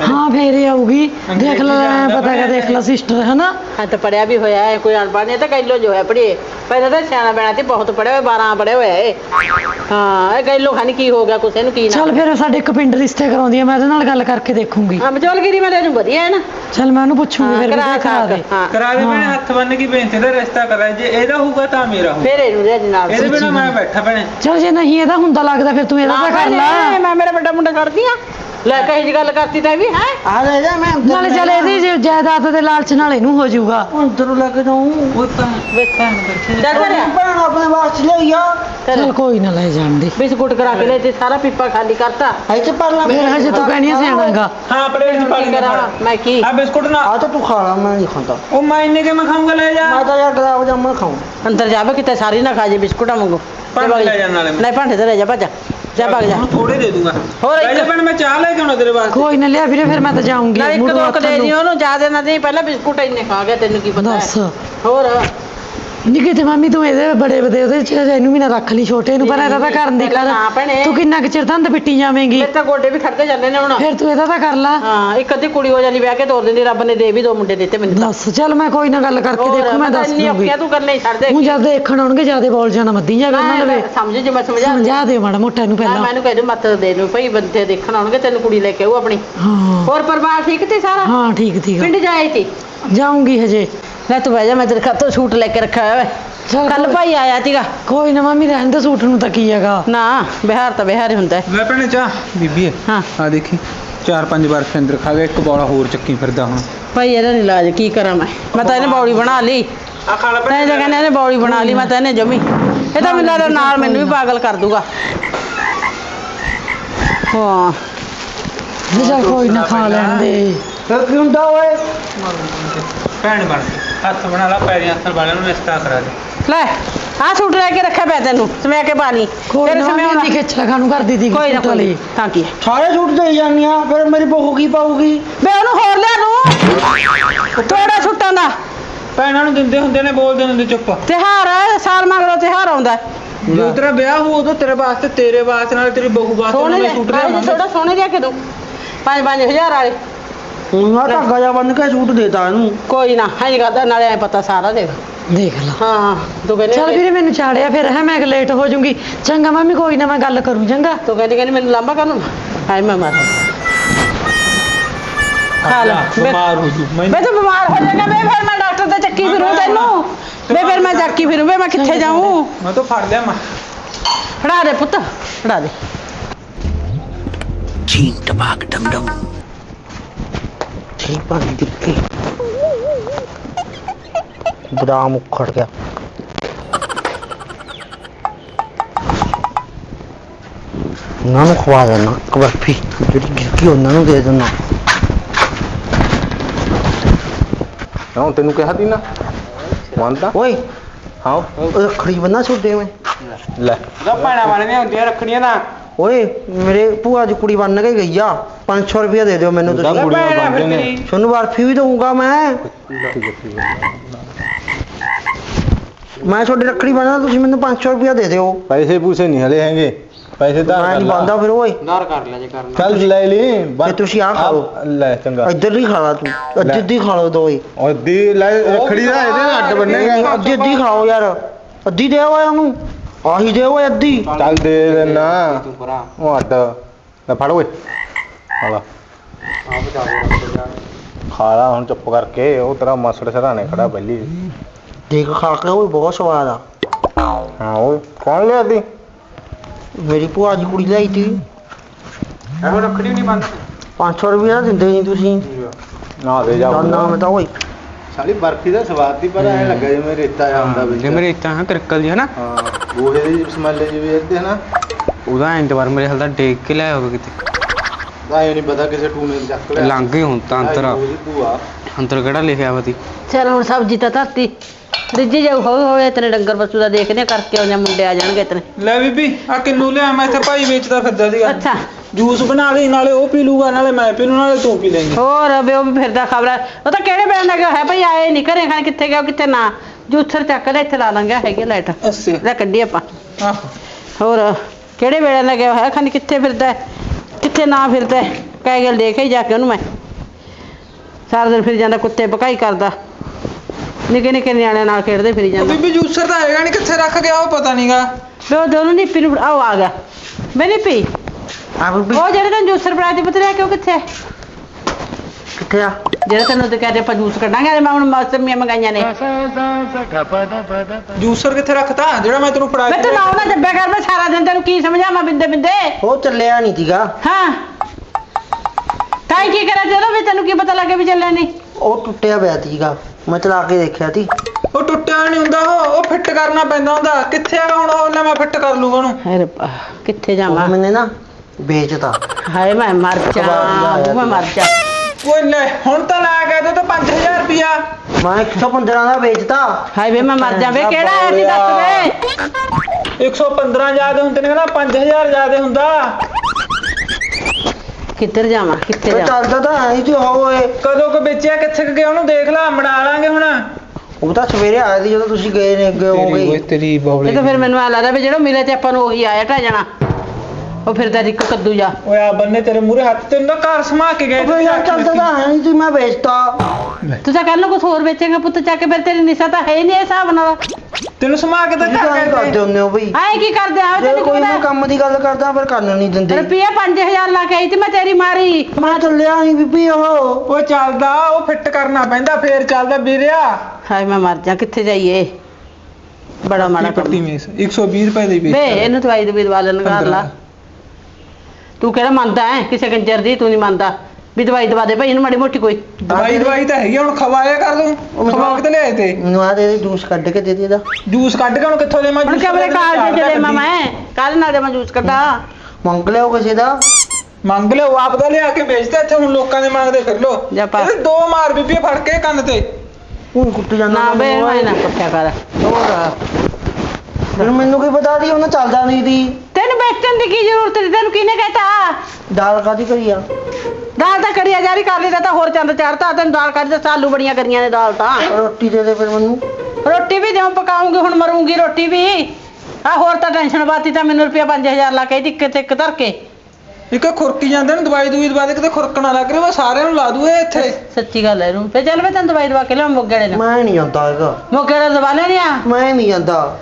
ਹਾਂ ਫੇਰ ਇਹ ਆਊਗੀ। ਦੇਖ ਲੈ ਐਂ ਪਤਾ ਹੈ ਦੇਖ ਲੈ ਸਿਸਟਰ ਹੈ ਨਾ ਹਾਂ ਤਾਂ ਪੜਿਆ ਵੀ ਹੋਇਆ ਹੈ ਕੋਈ ਅਨਪੜ੍ਹ ਨਹੀਂ ਤਾਂ ਕੈਲੋ ਜੋ ਹੈ ਪੜ੍ਹੇ ਪਹਿਲਾਂ ਤਾਂ ਸਿਆਣਾ ਬਣਾ ਤੇ ਬਹੁਤ ਪੜਿਆ ਹੋਇਆ 12 ਪੜਿਆ ਹੋਇਆ ਹੈ ਹਾਂ ਇਹ ਕੈਲੋ ਖਾਨੀ ਕੀ ਹੋ ਗਿਆ ਕੁਛ ਇਹਨੂੰ ਕੀ ਨਾ ਚੱਲ ਫਿਰ ਸਾਡੇ ਇੱਕ ਪਿੰਡ ਰਿਸ਼ਤੇ ਕਰਾਉਂਦੀ ਆ ਮੈਂ ਉਹਦੇ ਨਾਲ ਗੱਲ ਕਰਕੇ ਦੇਖੂੰਗੀ। ਹਾਂ ਮਚੋਲਗਿਰੀ ਵਾਲੇ ਨੂੰ ਵਧੀਆ ਹੈ ਨਾ। ਚੱਲ ਮੈਂ ਉਹਨੂੰ ਪੁੱਛੂੰਗੀ ਫਿਰ ਵੀ ਕਰਾ ਕਰਾ ਦੇ। ਹਾਂ। ਕਰਾ ਦੇ ਭੈਣੇ ਹੱਥ ਬੰਨ ਕੇ ਬੇਨਤੀ ਦਾ ਰਿਸ਼ਤਾ ਕਰਾ ਜੇ ਇਹਦਾ ਹੋਊਗਾ ਤਾਂ ਮੇਰਾ ਹੋਊ ਫੇਰ ਇਹਨੂੰ ਦੇ ਨਾਲ ਇਹਦੇ ਬਿਨਾ ਮੈਂ ਬੈਠਾ ਭੈਣੇ। ਚੱਲ ਜੇ ਨਹੀਂ ਇਹਦਾ ਹੁੰਦਾ ਲੱਗਦਾ ਫਿਰ ਤੂੰ ਇਹਦਾ ਤਾਂ ਕਰ ਲੈ। ਮੈਂ ਮੇਰਾ ਵੱਡਾ ਮੁੰਡਾ ਛੱਡਦੀ ਆ। ਲੈ ਕਹੀ ਜੀ ਗੱਲ ਕਰਤੀ ਤਾਂ ਵੀ ਹੈ? ਆ ਲੈ ਜਾ ਮੈਂ ਅੰਦਰ ਨਾਲੇ ਚੱਲ ਇਹਦੀ ਜੇ। ਜਾਇਦਾਦ ਦੇ ਲਾਲਚ ਨਾਲ ਇਹਨੂੰ ਹੋ ਜਾਊਗਾ। ਅੰਦਰ ਲੈ ਕੇ ਜਾਊਂ। ਉਹ ਤਾਂ ਭੈਣ ਬੈਠੇ ਚੱਲ ਕਰਿਆ ਭੈਣ ਆਪਣੇ ਵਾਸਤੇ ਲਿਆ ਚੱਲ। ਕੋਈ ਨਾ ਲੈ ਜਾਣ ਦੇ। ਬਿਸਕੁਟ ਕਰਾ ਕੇ ਲੈ ਤੇ ਸਾਰਾ ਪੀਪਾ ਖਾਲੀ ਕਰਤਾ। ਇੱਥੇ ਪਰ ਲਾ। ਫਿਰ ਹਜੇ ਤੂੰ ਕਹਿਣੀ ਸਿਆਣਾਗਾ ਹਾਂ ਪਲੇਟ ਚ ਪਾ ਕੀ ਕੇ ਕਰਾਂ ਮੈਂ ਕੀ? ਆ ਬਿਸਕੁਟ ਨਾ। ਆ ਤਾਂ ਤੂੰ ਖਾ ਲਾ ਮੈਂ ਨਹੀਂ ਖਾਂਦਾ। ਉਹ ਮੈਂ ਇੰਨੇ ਕੇ ਮੈਂ ਖਾਊਂਗਾ ਲੈ ਜਾ। ਮੈਂ ਤਾਂ ਯਾਰ ਗੁਲਾਬ ਜਾਮਣ ਖਾਊਂ। ਅੰਦਰ ਜਾਵੇ ਕਿਤੇ ਸਾਰੀ ਨਾ ਖਾ ਜੇ ਬਿਸਕੁਟਾਂ ਵਾਂਗੂ। ਭਾਂਡੇ ਲੈ ਜਾਣ ਨਾਲੇ ਮੈਂ। ਲੈ ਭਾਂਡੇ ਤੇ ਲੈ ਜਾ ਭੱਜ ਜਾ ਭੱਜ ਜਾ। ਥੋੜੇ ਦੇ ਦੂੰਗਾ। ਹੋਰ ਇੱਕ- ਲੈ ਜਾ ਭੈਣ ਮੈਂ ਚਾਹ ਲੈ ਕੇ ਆਉਣਾ ਤੇਰੇ ਵਾਸਤੇ। ਕੋਈ ਨਾ ਲਿਆ ਵੀਰੇ ਫਿਰ ਮੈਂ ਤਾਂ ਜਾਊਂਗੀ। ਨਾ ਇੱਕ ਮੁੜੂ ਦੋ ਹੱਥ ਨੂੰ। ਨਹੀਂ ਉਹਨੂੰ ਜ਼ਿਆਦਾ ਨਾ ਦੇ। ਪਹਿਲਾਂ ਬਿਸਕੁਟ ਇੰਨੇ ਖਾ ਗਿਆ ਤੈਨੂੰ ਕੀ ਪਤਾ ਦੱਸ। ਹੋਰ। ਨਿੱਕੀ ਤੇ ਮਾਮੀ ਤੂੰ ਇਹਦੇ ਬੜੇ ਬਦੇ ਉਹਦੇ ਚ ਇਹਨੂੰ ਵੀ ਨਾ ਰੱਖ ਲਈ ਛੋਟੇ ਨੂੰ ਪਰ ਇਹਦਾ ਤਾਂ ਕਰਨ ਦੀ ਕਰ। ਨਾ ਭੈਣੇ। ਤੂੰ ਕਿੰਨਾ ਕੁ ਚਿਰ ਦੰਦ ਪਿੱਟੀ ਜਾਵੇਂਗੀ? ਮੇਰੇ ਤਾਂ ਗੋਡੇ ਵੀ ਖੜਦੇ ਜਾਂਦੇ ਨੇ ਹੁਣ। ਫਿਰ ਤੂੰ ਇਹਦਾ ਤਾਂ ਕਰ ਲਾ। ਹਾਂ ਇੱਕ ਅੱਧੀ ਕੁੜੀ ਹੋ ਜਾਂਦੀ ਵਿਆਹ ਕੇ ਤੋਰ ਦਿੰਦੀ ਰੱਬ ਨੇ ਦੇ ਵੀ ਦੋ ਮੁੰਡੇ ਦਿੱਤੇ ਮੈਨੂੰ ਦੱਸ ਚੱਲ ਮੈਂ ਕੋਈ ਨਾ ਗੱਲ ਕਰਕੇ ਦੇਖੂ ਮੈਂ ਦੱਸ ਦੂੰਗੀ। ਤੂੰ ਕਰਨੇ ਹੀ ਛੱਡ ਦੇ। ਹੁਣ ਜਦ ਦੇਖਣ ਆਉਣਗੇ ਜਿਆਦੇ ਬੋਲ ਜਾਣਾ ਮੱਦੀ ਜਾਵੇ ਉਹਨਾਂ ਲਵੇ। ਮੈਂ ਸਮਝ ਜੇ ਮੈਂ ਸਮਝਾ ਸਮਝਾ ਦਿਓ ਮਾੜਾ ਮੋਟਾ ਇਹਨੂੰ ਪਹਿਲਾਂ। ਮੈਨੂੰ ਕਹਿ ਦੂੰ ਮੱਤ ਦੇ ਦੂੰ ਭਈ ਬੰਦੇ ਦੇਖਣ ਆਉਣਗੇ ਤੈਨੂੰ ਕੁੜੀ ਲੈ ਕੇ ਆਉ ਆਪਣੀ। ਹਾਂ। ਹੋਰ ਪਰਿਵਾਰ ਠੀਕ ਤੇ ਸਾਰਾ? ਹਾਂ ਠੀਕ ਠੀਕ। ਪਿੰਡ ਜਾਏ ਤੀ ਜਾਊਂਗੀ ਹਜੇ। ਲੈ ਤੂੰ ਬਹਿ ਜਾ ਮੈਂ ਤੇਰੇ ਖਾਤੋਂ ਸੂਟ ਲੈ ਕੇ ਰੱਖਿਆ ਹੋਇਆ ਵੇ। ਚੱਲ ਕੱਲ ਕੋਈ- ਭਾਈ ਆਇਆ ਸੀਗਾ। ਕੋਈ ਨਾ ਮਾਮੀ ਰਹਿਣ ਦੇ ਸੂਟ ਨੂੰ ਤਾਂ ਕੀ ਹੈਗਾ। ਨਾ ਬਿਹਾਰ ਤਾਂ ਬਿਹਾਰ ਹੀ ਹੁੰਦਾ ਹੈ। ਲੈ ਭੈਣੇ ਚਾਹ ਬੀਬੀ ਹਾਂ। ਆ ਦੇਖੀ ਚਾਰ ਪੰਜ ਵਾਰ ਅੰਦਰ ਖਾ ਗਿਆ ਇੱਕ ਬੌਲਾ ਹੋਰ ਚੱਕੀ ਫਿਰਦਾ ਹੁਣ। ਭਾਈ ਇਹਦਾ ਨੀ ਇਲਾਜ ਕੀ ਕਰਾਂ ਮੈਂ? ਮੈਂ ਤਾਂ ਇਹਨੇ ਬੌੜੀ ਬਣਾ ਲਈ। ਆ ਖਾ ਲੈ ਤੈਨੂੰ ਤਾਂ ਕਹਿੰਦੇ ਇਹਨੇ ਬੌੜੀ ਬਣਾ ਲਈ ਮੈਂ ਤਾਂ ਇਹਨੇ ਜਮੀ। ਇਹ ਤਾਂ ਮੈਨੂੰ ਲੱਗਦਾ ਨਾਲ ਮੈਨੂੰ ਵੀ ਪਾਗਲ ਕਰ ਦੂਗਾ। ਹਾਂ। ਨਹੀਂ ਚੱਲ ਕੋਈ ਨਾ ਖਾ ਲੈਣ ਦੇ। ਫਿਰ ਕੀ ਹੁੰਦਾ ਓਏ। ਭੈਣ ਬਣ ਕੇ ਹੱਥ ਬਣਾ ਲਾ ਪੈਰੀਂ ਹੱਥ ਵਾਲਿਆਂ ਨੂੰ ਰਿਸ਼ਤਾ ਕਰਾ ਦੇ। ਲੈ ਆ ਸੂਟ ਲੈ ਕੇ ਰੱਖਿਆ ਪਿਆ ਤੈਨੂੰ ਸਮਿਆ ਕੇ ਪਾ ਲਈ। ਕੋਈ ਤੇਰੇ ਨਾ ਸਮੇਂ ਦੀ ਖਿੱਚ ਲਗਾਨੂੰ ਕਰਦੀ ਦੀ ਕੋਈ ਨਾ ਸੂਟ ਕੋਈ। ਨੀ, ਤਾਂ ਕੀ ਸਾਰੇ ਛੁੱਟ ਦੇ ਜਾਂਦੀਆਂ ਫਿਰ ਮੇਰੀ ਬਹੂ ਕੀ ਪਾਊਗੀ? ਬੇ ਉਹਨੂੰ ਹੋਰ ਲਿਆ ਨੂੰ। ਤੋੜਾ ਛੁੱਟਾਂ ਦਾ। ਭੈਣਾਂ ਨੂੰ ਦਿੰਦੇ ਹੁੰਦੇ ਨੇ ਬੋਲਦੇ ਹੁੰਦੇ ਚੁੱਪ। ਤਿਹਾਰ ਹੈ ਸਾਲ ਮਗਰੋਂ ਤਿਹਾਰ ਆਉਂਦਾ। ਜੋ ਤੇਰਾ ਵਿਆਹ ਹੋ ਉਦੋਂ ਤੇਰੇ ਵਾਸਤੇ ਤੇਰੇ ਵਾਸਤੇ ਨਾਲ ਤੇਰੀ ਬਹੂ ਵਾਸਤੇ ਮੈਂ ਸੂਟ ਲਿਆਵਾਂਗਾ। ਥੋੜਾ ਸੋਹਣੇ ਲਿਆ ਕੇ ਦੋ। 5-5000 ਵਾਲੇ। ਹੁਣ ਮੈਂ ਧਾਗਾ ਜਾ ਬੰਨ ਕੇ ਛੂਟ ਦੇਤਾ ਇਹਨੂੰ। ਕੋਈ ਨਾ ਹਾਂ ਜੀ ਕਰਦਾ ਨਾਲੇ ਐ ਪਤਾ ਸਾਰਾ ਦੇਖ ਦੇਖ ਲਾ। ਹਾਂ ਤੂੰ ਕਹਿੰਦੀ ਚੱਲ ਵੀਰੇ ਮੈਨੂੰ ਚਾੜਿਆ ਫਿਰ ਹੈ ਮੈਂ ਲੇਟ ਹੋ ਜਾਊਂਗੀ। ਚੰਗਾ ਮਾਮੀ ਕੋਈ ਨਾ ਮੈਂ ਗੱਲ ਕਰੂੰ ਚੰਗਾ। ਤੂੰ ਕਹਿੰਦੀ ਕਹਿੰਦੀ ਮੈਨੂੰ ਲਾਂਬਾ ਕਰਨ? ਹਾਏ ਮੈਂ ਮਾਰਾਂ ਖਾ ਲੈ। ਬਿਮਾਰ ਹੋ ਜੂ ਮੈਂ ਮੈਂ ਤਾਂ ਬਿਮਾਰ ਹੋ ਜਾਏਗਾ ਬੇ ਫਿਰ ਮੈਂ ਡਾਕਟਰ ਦੇ ਚੱਕੀ ਫਿਰੂ ਤੈਨੂੰ। ਬੇ ਫਿਰ ਮੈਂ ਚੱਕੀ ਫਿਰੂ। ਬੇ ਮੈਂ ਕਿੱਥੇ ਜਾਊਂ? ਮੈਂ ਤਾਂ ਫੜ ਲਿਆ ਮੈਂ। ਫੜਾ ਦੇ ਪੁੱਤ ਫੜਾ ਦੇ। ਠੀਕ ਪਾਣੀ ਦਿੱਕੇ ਬਦਾਮ ਉਖੜ ਗਿਆ। ਉਹਨਾਂ ਨੂੰ ਖਵਾ ਦੇਣਾ ਇੱਕ ਬਰਫੀ। ਜਿਹੜੀ ਗਿਰਕੀ ਉਹਨਾਂ ਨੂੰ ਦੇ ਦੇਣਾ। ਹਾਂ ਤੈਨੂੰ ਕਿਹਾ ਤੀ ਨਾ? ਮੰਨਦਾ? ਓਏ। ਹਾਂ। ਰੱਖੜੀ ਬੰਨਾ ਛੋਡੇ ਮੈਂ। ਲੈ। ਉਹਦਾ ਭੈਣਾਂ ਬਣਨੀਆਂ ਹੁੰਦੀਆਂ ਰੱਖਣੀਆਂ ਨਾ। ਓਏ ਮੇਰੇ ਭੂਆ ਦੀ ਕੁੜੀ ਬਣ ਕੇ ਗਈ ਆ। 500 ਰੁਪਇਆ ਦੇ ਦਿਓ ਮੈਨੂੰ ਤੁਸੀਂ। ਕੁੜੀਆਂ ਭੈਣਾਂ ਬਣਦੇ ਨੇ ਫਿਰ ਤੁਹਾਨੂੰ ਬਰਫੀ ਵੀ ਦਊਂਗਾ ਮੈਂ। ਮੈਂ ਤੁਹਾਡੀ ਰੱਖੜੀ ਬੰਨਣਾ ਤੁਸੀਂ ਮੈਨੂੰ 500 ਰੁਪਇਆ ਦੇ ਦਿਓ। ਪੈਸੇ ਪੂਸੇ ਨਹੀਂ ਹਲੇ ਹੈਗੇ। ਪੈਸੇ ਤਾਂ ਮੈਂ ਨਹੀਂ ਬੰਦਾ ਫਿਰ ਓਏ। ਚੱਲ ਲੈ ਲਈ ਬਸ- ਤੇ ਤੁਸੀਂ ਆਹ ਖਾਓ। ਆਹ ਲੈ ਚੰਗਾ। ਇੱਧਰ ਨਹੀਂ ਖਾਣਾ ਤੂੰ। ਅੱਧੀ ਅੱਧੀ ਖਾ ਲਓ ਦੋਏ ਉਹ ਦੀ ਲੈ ਰੱਖੜੀ ਦਾ ਇਹਦੇ ਨਾਲ ਅੱਡ ਬੰਨੇਗਾ। ਅੱਧੀ ਅੱਧੀ ਖਾਓ ਯਾਰ। ਅੱਧੀ ਦੇ ਓਏ ਉਹਨੂੰ ਆਹੀ ਦੇ ਓਏ ਅੱਧੀ। ਚੱਲ ਦੇ ਦੇਣਾ ਉਹ ਅੱਡ। ਲੈ ਫੜ ਓਏ। ਹਾਲਾ ਖਾ ਲਾ ਹੁਣ ਚੁੱਪ ਕਰਕੇ। ਉਹ ਤੇਰਾ ਮਾਸੜ ਸਰਾਣੇ ਖੜਾ ਪਹਿਲੀ। ਦੇਖ ਖਾ ਕੇ ਓਏ ਬਹੁਤ ਸਵਾਦ ਆ। ਹਾਂ ਉਹ ਕੌਣ ਲਿਆ ਤੀ ਮੇਰੀ ਭੂਆ ਦੀ ਕੁੜੀ ਲਈ ਤੀ। ਇਹੋ ਰੱਖੜੀ ਨਹੀਂ ਬੰਦ 500 ਰੁਪਇਆ ਦਿੰਦੇ ਨਹੀਂ ਤੁਸੀਂ। ਨਾ ਦੇ ਜਾ ਨਾ ਮੈਂ ਤਾਂ ਓਏ। ਸਾਲੀ ਬਰਫੀ ਦਾ ਸਵਾਦ ਦੀ ਪਰ ਐ ਲੱਗਾ ਜਿਵੇਂ ਰੇਤਾ ਆ ਹੁੰਦਾ ਵਿੱਚ। ਜਿਵੇਂ ਰੇਤਾ ਹਾਂ ਤਿਰਕਲ ਦੀ ਹੈ ਨਾ। ਹਾਂ। ਗੋਹੇ ਦੀ ਸਮੈਲ ਜਿਵੇਂ ਇੱਥੇ ਨਾ ਉਹਦਾ ਐਂਤਵਾਰ ਮੇਰੇ ਹਾਲ ਦਾ ਡੇਕ ਕੇ ਲਿਆ ਹੋਵੇ ਕਿਤੇ। ਤਾਂ ਇਹ ਨਹੀਂ ਪਤਾ ਕਿਸੇ ਟੂਨੇ ਚ ਚੱਕ ਲਿਆ। ਲੰਘ ਗਈ ਹੁਣ ਤਾਂ ਅੰਤਰ ਉਹਦੀ ਭੂਆ। ਅੰਤਰ ਕਿਹੜਾ ਲਿਖਿਆ ਵਾ ਤੀ? ਚਲ ਹੁਣ ਸਬਜ਼ੀ ਤਾਂ ਧਰਤੀ। ਰਿੱਝੀ ਜਾਊ ਹੋਵੇ ਹੋਵੇ ਤੇਰੇ ਡੰਗਰ ਪਸ਼ੂ ਦਾ ਦੇਖਦੇ ਆ, ਕਰਕੇ ਉਹਨੇ ਮੁੰਡੇ ਆ ਜਾਣਗੇ ਤੇਰੇ ਲੈ ਬੀਬੀ ਆ ਕਿੰਨੂ ਲਿਆ ਮੈਂ ਇੱਥੇ ਭਾਈ ਵੇਚਦਾ ਫਿਰਦਾ ਸੀਗਾ। ਅੱਛਾ। ਜੂਸ ਬਣਾ ਲਈ ਨਾਲੇ ਉਹ ਪੀ ਲੂਗਾ ਨਾਲੇ ਮੈਂ ਪੀ ਲੂ ਨਾਲੇ ਤੂੰ ਪੀ ਲੇਂਗੀ। ਹੋਰ ਬੇ ਉਹ ਵੀ ਫਿਰਦਾ ਖਬਰ। ਉਹ ਤਾਂ ਕਿਹੜੇ ਬੈਣ ਦਾ ਗਿਆ ਹੈ ਭਈ ਆਏ ਨਹੀਂ ਘਰੇ ਖਾਣ ਕਿੱਥੇ ਗਿਆ ਕਿੱਥੇ ਨਾ। ਜੂਥਰ ਚੱਕ ਲੈ ਇੱਥੇ ਲਾ ਲਾਂਗੇ ਹੈਗੀ ਲਾਈਟ। ਅੱਛਾ। ਲੈ ਕੱਢੀ ਆਪਾਂ। ਆਹੋ। ਹੋਰ ਕਿਹੜੇ ਵੇਲੇ ਦਾ ਗਿਆ ਹੋਇਆ? ਖਾਨੀ ਕਿੱਥੇ ਫਿਰਦਾ ਹੈ, ਕਿੱਥੇ ਨਾ ਫਿਰਦਾ ਹੈ। ਕਹਿ ਗੱਲ ਦੇਖ ਹੀ ਜਾ ਕੇ ਉਹਨੂੰ ਮੈਂ। ਸਾਰਾ ਦਿਨ ਫਿਰ ਜਾਂਦਾ ਕੁੱਤੇ ਭਕਾਈ ਕਰਦਾ। ਨਿੱਕੇ ਨਿੱਕੇ ਨਿਆਣਿਆਂ ਨਾਲ ਖੇਡਦੇ ਫਿਰੀ ਉਹ ਜਾਂਦਾ ਬੀਬੀ ਜੂਸਰ ਤਾਂ ਹੈਗਾ ਨਹੀਂ ਕਿੱਥੇ ਰੱਖ ਗਿਆ ਉਹ ਪਤਾ ਨਹੀਂਗਾ ਵੇ ਉਹ ਦੋਨੋਂ ਨਹੀਂ ਪੀ ਆਓ ਆ ਗਿਆ। ਮੈਂ ਨਹੀਂ ਪੀ ਆ ਬੀਬੀ। ਉਹ ਜਿਹੜੇ ਤੈਨੂੰ ਜੂਸਰ ਬਣਾ ਦੇ ਪੁੱਤਰਿਆ ਕਿਉਂ ਕਿੱਥੇ ਹੈ? ਕਿੱਥੇ ਆ? ਜਿਹੜੇ ਤੈਨੂੰ ਤੇ ਕਹਿੰਦੇ ਆਪਾਂ ਜੂਸ ਕੱਢਾਂਗੇ ਤੇ ਮੈਂ ਹੁਣ ਮੌਸਮੀਆਂ ਮੰਗਾਈਆਂ ਨੇ। ਜੂਸਰ ਕਿੱਥੇ ਰੱਖਤਾ? ਜਿਹੜਾ ਮੈਂ ਤੈਨੂੰ ਫੜਾ ਮੈਂ ਤੂੰ ਨਾ ਉਹਨਾਂ ਜੱਬਿਆ ਕਰ ਮੈਂ ਸਾਰਾ ਦਿਨ ਤੈਨੂੰ ਕੀ ਸਮਝਾਵਾਂ ਬਿੰਦੇ ਬਿੰਦੇ? ਉਹ ਚੱਲਿਆ ਨਹੀਂ ਸੀਗਾ। ਹਾਂ। ਕਾਈ ਕੀ ਕਰਾਂ ਜਦੋਂ ਵੀ ਤੈਨੂੰ ਕੀ ਪਤਾ ਲੱਗੇ ਵੀ ਚੱਲਿਆ ਨਹੀਂ ਉਹ ਟੁੱਟਿਆ ਪਿਆ ਸੀਗਾ ਮੈਂ ਚਲਾ ਕੇ ਦੇਖਿਆ ਸੀ। ਉਹ ਟੁੱਟਿਆ ਨਹੀਂ ਹੁੰਦਾ ਉਹ ਉਹ ਫਿੱਟ ਕਰਨਾ ਪੈਂਦਾ ਹੁੰਦਾ। ਕਿੱਥੇ ਆ ਹੁਣ ਉਹ ਲੈ ਮੈਂ ਫਿੱਟ ਕਰ ਲੂਗਾ ਉਹਨੂੰ। ਹਾਏ ਰੱਬਾ ਕਿੱਥੇ ਉਹ ਜਾਵਾਂ? ਮੈਨੇ ਨਾ ਵੇਚਤਾ। ਹਾਏ ਮੈਂ ਮਰ ਜਾ ਮੈਂ ਮਰ ਜਾ। ਓਏ ਲੈ ਹੁਣ ਤਾਂ ਲੈ ਗਿਆ ਤੇ 5000 ਰੁਪਿਆ ਮੈਂ 115 ਦਾ ਵੇਚਤਾ। ਹਾਏ ਵੇ ਮੈਂ ਮਰ ਜਾ ਵੇ ਕਿਹੜਾ ਹੈ ਸੀ ਦੱਸ ਦੇ। 115 ਜ਼ਿਆਦੇ ਹੁੰਦੇ ਨੇ ਕਹਿੰਦਾ 5000 ਜ਼ਿਆਦੇ ਹੁੰਦਾ। ਕਿੱਧਰ ਜਾਵਾਂ ਕਿੱਥੇ ਤੇ ਜਾਵਾਂ? ਚੱਲਦਾ ਤਾਂ ਹੈ ਜੀ ਹੋਏ ਕਦੋਂ ਕੋ ਵੇਚਿਆ ਕਿੱਥੇ ਕੁ ਗਿਆ ਉਹਨੂੰ ਦੇਖ ਲਾ ਮੜਾ ਲਾਂਗੇ ਹੁਣ। ਉਹ ਤਾਂ ਸਵੇਰੇ ਆਇਆ ਸੀ ਜਦੋਂ ਤੁਸੀਂ ਗਏ ਨੇ ਅੱਗੇ ਹੋ ਗਏ। ਤੇਰੀ ਇਹ ਤਾਂ ਫਿਰ ਮੈਨੂੰ ਐ ਲੱਗਦਾ ਵੀ ਜਿਹੜਾ ਮਿਲੇ ਤੇ ਆਪਾਂ ਨੂੰ ਉਹੀ ਆਇਆ ਟਾ ਜਾਣਾ। ਉਹ ਫਿਰਦਾ ਰਿਕ ਕੱਦੂ ਜਾ। ਓਏ ਆ ਬੰਨੇ ਤੇਰੇ ਮੂਰੇ ਹੱਥ ਤੇ ਨਾ ਘਰ ਸਮਾ ਕੇ ਗਏ ਉਹ ਯਾਰ ਚੱਲਦਾ ਤਾਂ ਹੈ ਨਹੀਂ ਸੀ ਮੈਂ ਵੇਚਤਾ। ਤੂੰ ਤਾਂ ਕੱਲ ਨੂੰ ਕੁਝ ਹੋਰ ਵੇਚੇਗਾ ਪੁੱਤ ਚੱਕ ਕੇ ਫਿਰ ਤੇਰੀ ਨਿਸ਼ਾ ਤਾਂ ਹੈ ਹੀ ਨਹੀਂ ਇਹ ਹਿਸਾਬ ਨਾਲ। ਤੈਨੂੰ ਸਮਾ ਕੇ ਤਾਂ ਤੁਸੀਂ ਘਰ ਤਾਂ ਕਰਦੇ ਗਏ ਹੁੰਦੇ ਹੋ ਬਈ। ਆਏ ਕੀ ਕਰਦੇ ਆ? ਜੇ ਤੈਨੂੰ ਕੋਈ ਪਤਾ? ਕੰਮ ਦੀ ਗੱਲ ਕਰਦਾ ਫਿਰ ਕਰਨ ਨਹੀਂ ਦਿੰਦੇ। ਰੁਪਿਆ 5000 ਲਾ ਕੇ ਆਈ ਤੇ ਮੈਂ ਤੇਰੀ ਮਾਰੀ। ਮੈਂ ਚੱਲਿਆ ਨਹੀਂ ਬੀਬੀ ਉਹ। ਉਹ ਚੱਲਦਾ ਉਹ ਫਿੱਟ ਕਰਨਾ ਪੈਂਦਾ ਫੇਰ ਚੱਲਦਾ ਵੀਰਿਆ। ਹਾਏ ਮੈਂ ਮਰ ਜਾ ਕਿੱਥੇ ਜਾਈਏ? ਬੜਾ ਮਾੜਾ ਪੱਟੀ ਕੰਮ। ਮੇਸ 120 ਰੁਪਏ ਦੀ ਵੇ ਵੇਚ ਇਹਨੂੰ ਦਵਾਈ ਦੇ ਦਵਾ ਲੈਣ ਕਰ ਲਾ ਤੂੰ ਕਿਹੜਾ ਮੰਨਦਾ ਹੈ? ਕਿਸੇ ਕੰਜਰ ਦੀ ਤੂੰ ਨਹੀਂ ਮੰਨਦਾ। ਵੀ ਦਵਾਈ ਦਵਾ ਦੇ ਭਾਈ ਇਹਨੂੰ ਮਾੜੀ ਮੋਟੀ ਕੋਈ। ਦਵਾਈ ਦਵਾਈ ਤਾਂ ਹੈਗੀ ਆ, ਹੁਣ ਖਵਾਇਆ ਕਰ ਦੂੰ ਖਵਾ ਕੇ ਤੇ ਲਿਆਏ ਤੇ। ਮੈਨੂੰ ਆ ਦੇ ਜੂਸ ਕੱਢ ਕੇ ਦੇ ਦੇ ਦਾ ਜੂਸ ਕੱਢ ਕੇ ਹੁਣ ਕਿੱਥੋਂ ਦੇ ਮੈਂ ਹੁਣ ਕਮਰੇ ਕਾਲ ਦੇ ਚਲੇ ਮੈਂ ਕੱਲ ਨਾ ਦੇ ਮੈਂ ਜੂਸ ਕੱਢਾ? ਮੰਗ ਲਿਓ ਕਿਸੇ ਦਾ। ਮੰਗ ਲਿਓ ਆਪ ਦਾ ਲਿਆ ਕੇ ਵੇਚਦਾ ਇੱਥੇ ਹੁਣ ਲੋਕਾਂ ਦੇ ਮੰਗਦੇ ਫਿਰ ਲੋ ਜਾ ਪਾ। ਇਹਦੇ ਦੋ ਮਾਰ ਬੀਬੀ ਫੜ ਕੇ ਕੰਨ ਤੇ। ਹੁਣ ਕੁੱਟ ਜਾਂਦਾ ਨਾ ਬੇ ਮੈਨੂੰ ਮੈਂ ਨਾ ਕੁੱਟਿਆ ਕਰ। ਹੋਰ। ਫਿਰ ਮੈਨੂੰ ਕੀ ਪਤਾ ਸੀ ਉਹਨਾਂ ਚੱਲਦਾ ਨਹੀਂ ਦੀ ਤੈਨੂੰ ਵੇਚਣ ਦੀ ਕੀ ਜ਼ਰੂਰਤ ਸੀ? ਤੈਨੂੰ ਕਿਹਨੇ ਕਹਿਤਾ? ਦਾਲ ਕਾਦੀ ਕਰੀ ਆ? ਦਾਲ ਤਾਂ ਕੜੀਆ ਜਾਰੀ ਕਰ ਲਈ ਤਾਂ ਹੋਰ ਚੰਦ ਚੜਤਾ ਤੈਨੂੰ ਦਾਲ ਕੱਢ ਤੇ ਆਲੂ ਬੜੀਆਂ ਕਰੀਆਂ ਨੇ ਦਾਲ ਤਾਂ। ਰੋਟੀ ਦੇ ਦੇ ਫਿਰ ਮੈਨੂੰ। ਰੋਟੀ ਵੀ ਜਿਉਂ ਪਕਾਉਂਗੀ ਹੁਣ ਮਰੂੰਗੀ ਰੋਟੀ ਵੀ। ਆ ਹੋਰ ਤਾਂ ਟੈਨਸ਼ਨ ਬਾਤੀ ਤਾਂ ਮੈਨੂੰ ਰੁਪਿਆ 5000 ਲਾ ਕੇ ਇੱਕ ਤੇ ਇੱਕ ਧਰ ਕੇ। ਇੱਕ ਖੁਰਕੀ ਜਾਂਦੇ ਨੇ ਦਵਾਈ ਦੂਈ ਦਵਾ ਦੇ ਕਿਤੇ ਖੁਰਕਣਾ ਲੱਗ ਰਿਹਾ ਮੈਂ ਸਾਰਿਆਂ ਨੂੰ ਲਾ ਦੂ ਇਹ ਇੱਥੇ। ਸੱਚੀ ਗੱਲ ਹੈ ਇਹਨੂੰ ਫੇ ਚੱਲ ਵੇ ਤੈਨੂੰ ਦਵਾਈ ਦਵਾ ਕੇ ਲਿਆ ਮੋਗੇ ਵਾਲੇ ਨੇ। ਮੈਂ ਨਹੀਂ ਜਾਂਦਾ ਹੈਗਾ। ਮੋਗੇ ਵਾਲੇ ਦਵਾ ਲੈਣੀ ਆ? ਮੈਂ ਨਹੀਂ ਜਾਂਦਾ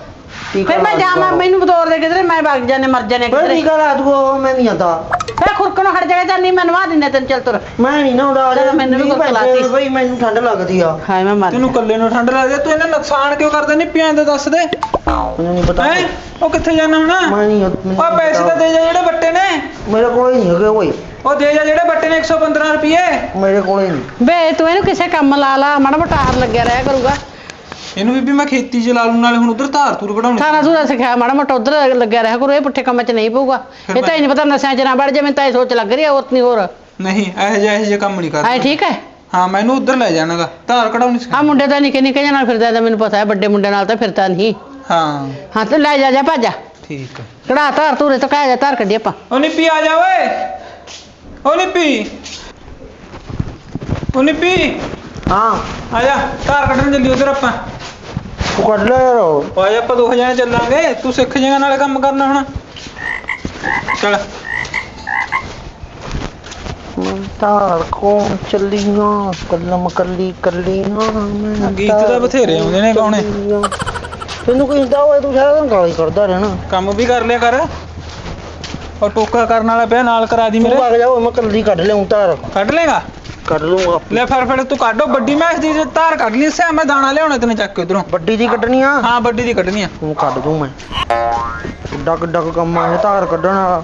ਟੀਕਾ ਫਿਰ ਮੈਂ ਲਾ ਜਾਵਾਂ ਦੂਗਾ। ਮੈਨੂੰ ਬਤੌਰ ਦੇ ਕਿਧਰੇ ਮੈਂ ਵਗ ਜਾਣੇ ਮਰ ਜਾਣੇ ਫਿਰ ਕਿਧਰੇ। ਟੀਕਾ ਲਾ ਦੂਗਾ ਉਹ ਮੈਂ ਨਹੀਂ ਆਂਦਾ ਫਿਰ ਖੁਰਕਣ ਹਟ ਜਾਏਗਾ ਨਹੀਂ ਮੈਂ ਨਵਾ ਦਿੰਦਾ ਤੈਨੂੰ ਚੱਲ ਤੁਰ। ਮੈਂ ਨਹੀਂ ਨਾ ਉਡਾ ਚਲੋ ਮੈਨੂੰ ਵੀ ਕੁੱਟ ਲਾਤੀ। ਬਈ ਮੈਨੂੰ ਠੰਡ ਲੱਗਦੀ ਆ। ਹਾਏ ਮੈਂ ਮਰ ਤੈਨੂੰ ਕੱਲੇ ਨੂੰ ਠੰਡ ਲੱਗਦੀ ਆ, ਤੂੰ ਇਹਨਾਂ ਨੁਕਸਾਨ ਕਿਉਂ ਕਰਦਾ ਨਹੀਂ ਪਿਆਂ ਦਾ ਦੱਸ ਦੇ। ਮੈਨੂੰ ਨਹੀਂ ਪਤਾ। ਹੈ? ਉਹ ਕਿੱਥੇ ਜਾਣਾ ਹੁਣ? ਮੈਂ ਨਹੀਂ ਮੈਨੂੰ ਉਹ ਪੈਸੇ ਤਾਂ ਦੇ ਜਾ ਜਿਹੜੇ ਬੱਟੇ ਨੇ। ਮੇਰੇ ਕੋਲ ਨਹੀਂ ਹੈਗੇ ਓਏ। ਉਹ ਦੇ ਜਾ ਜਿਹੜੇ ਬੱਟੇ ਨੇ 115 ਰੁਪਏ ਮੇਰੇ ਕੋਲ ਨਹੀਂ। ਬੇ ਤੂੰ ਇਹਨੂੰ ਕਿਸੇ ਕੰਮ ਲਾ ਲਾ ਮਾੜਾ ਮੋਟਾ ਲੱਗਿਆ ਰਿਹਾ ਕਰੂਗਾ। ਇਹਨੂੰ ਬੀਬੀ ਮੈਂ ਖੇਤੀ ਚ ਲਾ ਲੂ ਨਾਲੇ ਹੁਣ ਉਧਰ ਧਾਰ ਤੂਰ ਕਢਾਉਣੀ ਸਾਰਾ ਸੂਰਾ ਸਿਖਾਇਆ ਮਾੜਾ ਮੋਟਾ ਉਧਰ ਲੱਗਿਆ ਰਿਹਾ ਕਰੂ ਇਹ ਪੁੱਠੇ ਕੰਮਾਂ 'ਚ ਨਹੀਂ ਪਊਗਾ। ਇਹ ਤਾਂ ਹੀ ਨਹੀਂ ਪਤਾ ਨਸ਼ਿਆਂ 'ਚ ਨਾ ਵੜ ਜਾਵੇਂ ਤਾਂ ਇਹ ਸੋਚ ਲੱਗ ਰਹੀ ਹੈ ਨਹੀਂ ਹੋਰ। ਨਹੀਂ ਇਹੋ ਜਿਹਾ ਇਹੋ ਜਿਹਾ ਕੰਮ ਨਹੀਂ ਕਰਦਾ। ਠੀਕ ਹੈ? ਹਾਂ ਮੈਨੂੰ ਉਧਰ ਲੈ ਜਾਣਾਗਾ। ਧਾਰ ਕਢਾਉਣੀ ਸਿਖਾ ਆ ਮੁੰਡੇ ਤਾਂ ਨਿੱਕੇ ਨਿੱਕੇ ਜਿਹੇ ਨਾਲ ਫਿਰਦਾ ਤਾਂ ਮੈਨੂੰ ਪਤਾ ਹੈ ਵੱਡੇ ਮੁੰਡੇ ਨਾਲ ਤਾਂ ਫਿਰਦਾ ਨਹੀਂ। ਹਾਂ। ਹਾਂ ਤੇ ਲੈ ਜਾ ਜਾ ਭੱਜ ਜਾ। ਠੀਕ ਹੈ ਕੜਾ ਧਾਰ ਤੂਰੇ ਤੋਂ ਕਹਿ ਜਾ ਧਾਰ ਕੱਢੀ ਆਪਾਂ। ਉਹ ਨਿੱਪੀ ਆ ਜਾ ਓਏ। ਉਹ ਨਿੱਪੀ। ਉਹ ਨਿੱਪੀ। ਹਾਂ। ਆ ਜਾ ਕੱਢਣ ਚੱਲੀ ਉਧਰ ਆਪਾਂ। ਤੂੰ ਕੱਢ ਲੈ ਯਾਰ ਉਹ। ਓਏ ਆਪਾਂ ਦੋ ਜਣੇ ਚੱਲਾਂਗੇ। ਤੂੰ ਸਿੱਖ ਜਾਏਗਾ ਨਾਲੇ ਕੰਮ ਕਰਨਾ ਹੁਣ। ਚੱਲ। ਮੈਂ ਤਾਰ ਕੋਣ ਚੱਲੀਆਂ ਕਲਮ ਕੱਲੀ ਕੱਲੀਆਂ ਮੈਂ ਗੀਤ ਤਾਂ ਬਥੇਰੇ ਆਉਂਦੇ ਨੇ ਗਾਉਣੇ। ਚੱਲੀਆਂ। ਤੈਨੂੰ ਕੋਈ ਹੁੰਦਾ ਓਏ ਤੂੰ ਸਾਰਾ ਦਿਨ ਗਾਲੀ ਕਰਦਾ ਰਹਿਣਾ। ਕੰਮ ਵੀ ਕਰ ਲਿਆ ਕਰ। ਉਹ ਟੋਕਾ ਕਰਨ ਵਾਲਾ ਪਿਆ ਨਾਲ ਕਰਾ ਦੀ ਤੂੰ ਮੇਰੇ ਵਗ ਜਾ ਓਏ ਮੈਂ ਕੱਲੀ ਕੱਢ ਲਿਆਉਂ ਤਾਰ ਕੱਢ ਲੇਗਾ ਲੂੰਗਾ ਲੈ ਫਿਰ ਫਿਰ ਤੂੰ ਕੱਢੋ। ਵੱਡੀ ਮੈਸ ਦੀ ਧਾਰ ਕੱਢ ਲਈ ਸਿਆ ਮੈਂ ਦਾਣਾ ਲਿਆਉਣਾ ਤੈਨੂੰ ਚੱਕ ਕੇ ਉਧਰੋਂ। ਵੱਡੀ ਦੀ ਕੱਢਣੀ ਆ? ਹਾਂ ਵੱਡੀ ਦੀ ਕੱਢਣੀ ਆ। ਤੂੰ ਕੱਢ ਦੂੰ ਮੈਂ। ਕਿੱਡਾ ਕਿੱਡਾ ਕੁ ਕੰਮ ਆ ਇਹ ਤਾਰ ਕੱਢਣ ਵਾਲਾ।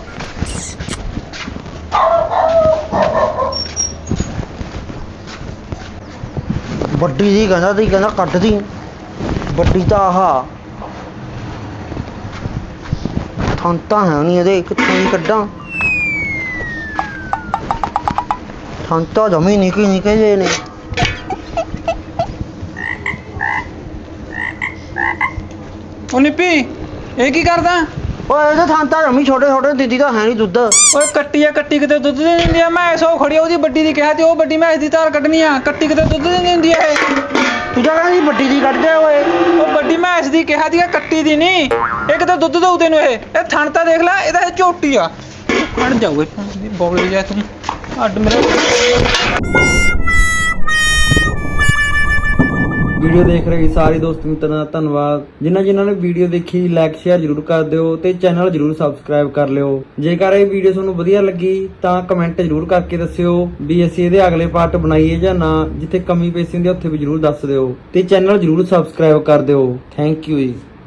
ਵੱਡੀ ਦੀ ਕਹਿੰਦਾ ਤੀ ਕਹਿੰਦਾ ਕੱਢ ਦੀ। ਵੱਡੀ ਤਾਂ ਆਹ ਥੰਤਾ ਹੈ ਨਹੀਂ ਇਹਦੇ ਕਿੱਥੋਂ ਦੀ ਕੱਢਾਂ? ਜਮੀ ਨਿੱਕੀ ਨਿੱਕੇ ਜੇ ਨੇ ਉਹ ਨਿੱਪੀ ਇਹ ਕੀ ਕਰਦਾ? ਓਏ ਇਹਦੇ ਥੰਤਾ ਜਮੀ ਛੋਟੇ ਛੋਟੇ ਦੀਦੀ ਤਾਂ ਹੈ ਨਹੀਂ ਦੁੱਧ। ਓਏ ਕੱਟੀ ਆ ਕੱਟੀ ਕਿਤੇ ਦੁੱਧ ਨਹੀਂ ਦਿੰਦੀ ਆ। ਮੈਂ ਸੋ ਖੜੀ ਆ, ਉਹਦੀ ਵੱਡੀ ਦੀ ਕਿਹਾ ਤੇ ਉਹ ਵੱਡੀ ਮੈਸ ਦੀ ਧਾਰ ਕੱਢਣੀ ਆ। ਕੱਟੀ ਕਿਤੇ ਦੁੱਧ ਨਹੀਂ ਦਿੰਦੀ ਆ ਇਹ। ਤੂੰ ਤਾਂ ਕਹਿੰਦੀ ਵੱਡੀ ਦੀ ਕੱਢ ਦੇ ਓਏ। ਉਹ ਵੱਡੀ ਮੈਸ ਦੀ ਕਿਹਾ ਦੀ ਕੱਟੀ ਦੀ ਨਹੀਂ ਇਹ ਕਿਤੇ ਦੁੱਧ ਦਊ ਤੈਨੂੰ ਇਹ। ਇਹ ਥਣ ਤਾਂ ਦੇਖ ਲੈ ਇਹਦਾ ਇਹ ਝੋਟੀ ਆ। ਖੜ ਇਹ ਬੋਲ ਜਾ ਤੂੰ। ਅੱਡ ਮੇਰੇ ਵੀਡੀਓ ਦੇਖ ਰਹੇ ਸਾਰੇ ਦੋਸਤ ਮਿੱਤਰਾਂ ਦਾ ਧੰਨਵਾਦ। ਜਿਨ੍ਹਾਂ ਜਿਨ੍ਹਾਂ ਨੇ ਵੀਡੀਓ ਦੇਖੀ ਲਾਈਕ ਸ਼ੇਅਰ ਜਰੂਰ ਕਰ ਦਿਓ ਤੇ ਚੈਨਲ ਜਰੂਰ ਸਬਸਕ੍ਰਾਈਬ ਕਰ ਲਿਓ। ਜੇਕਰ ਇਹ ਵੀਡੀਓ ਤੁਹਾਨੂੰ ਵਧੀਆ ਲੱਗੀ, ਤਾਂ ਕਮੈਂਟ ਜਰੂਰ ਕਰਕੇ ਦੱਸਿਓ ਵੀ ਅਸੀਂ ਇਹਦੇ ਅਗਲੇ ਪਾਰਟ ਬਣਾਈਏ ਜਾਂ ਨਾ, ਜਿੱਥੇ ਕਮੀ ਪੇਸ਼ੀ ਹੁੰਦੀ ਆ, ਉੱਥੇ ਵੀ ਜਰੂਰ ਦੱਸ ਦਿਓ ਤੇ ਚੈਨਲ ਜਰੂਰ ਸਬਸਕ੍ਰਾਈਬ ਕਰ ਦਿਓ। ਥੈਂਕ ਯੂ ਜੀ।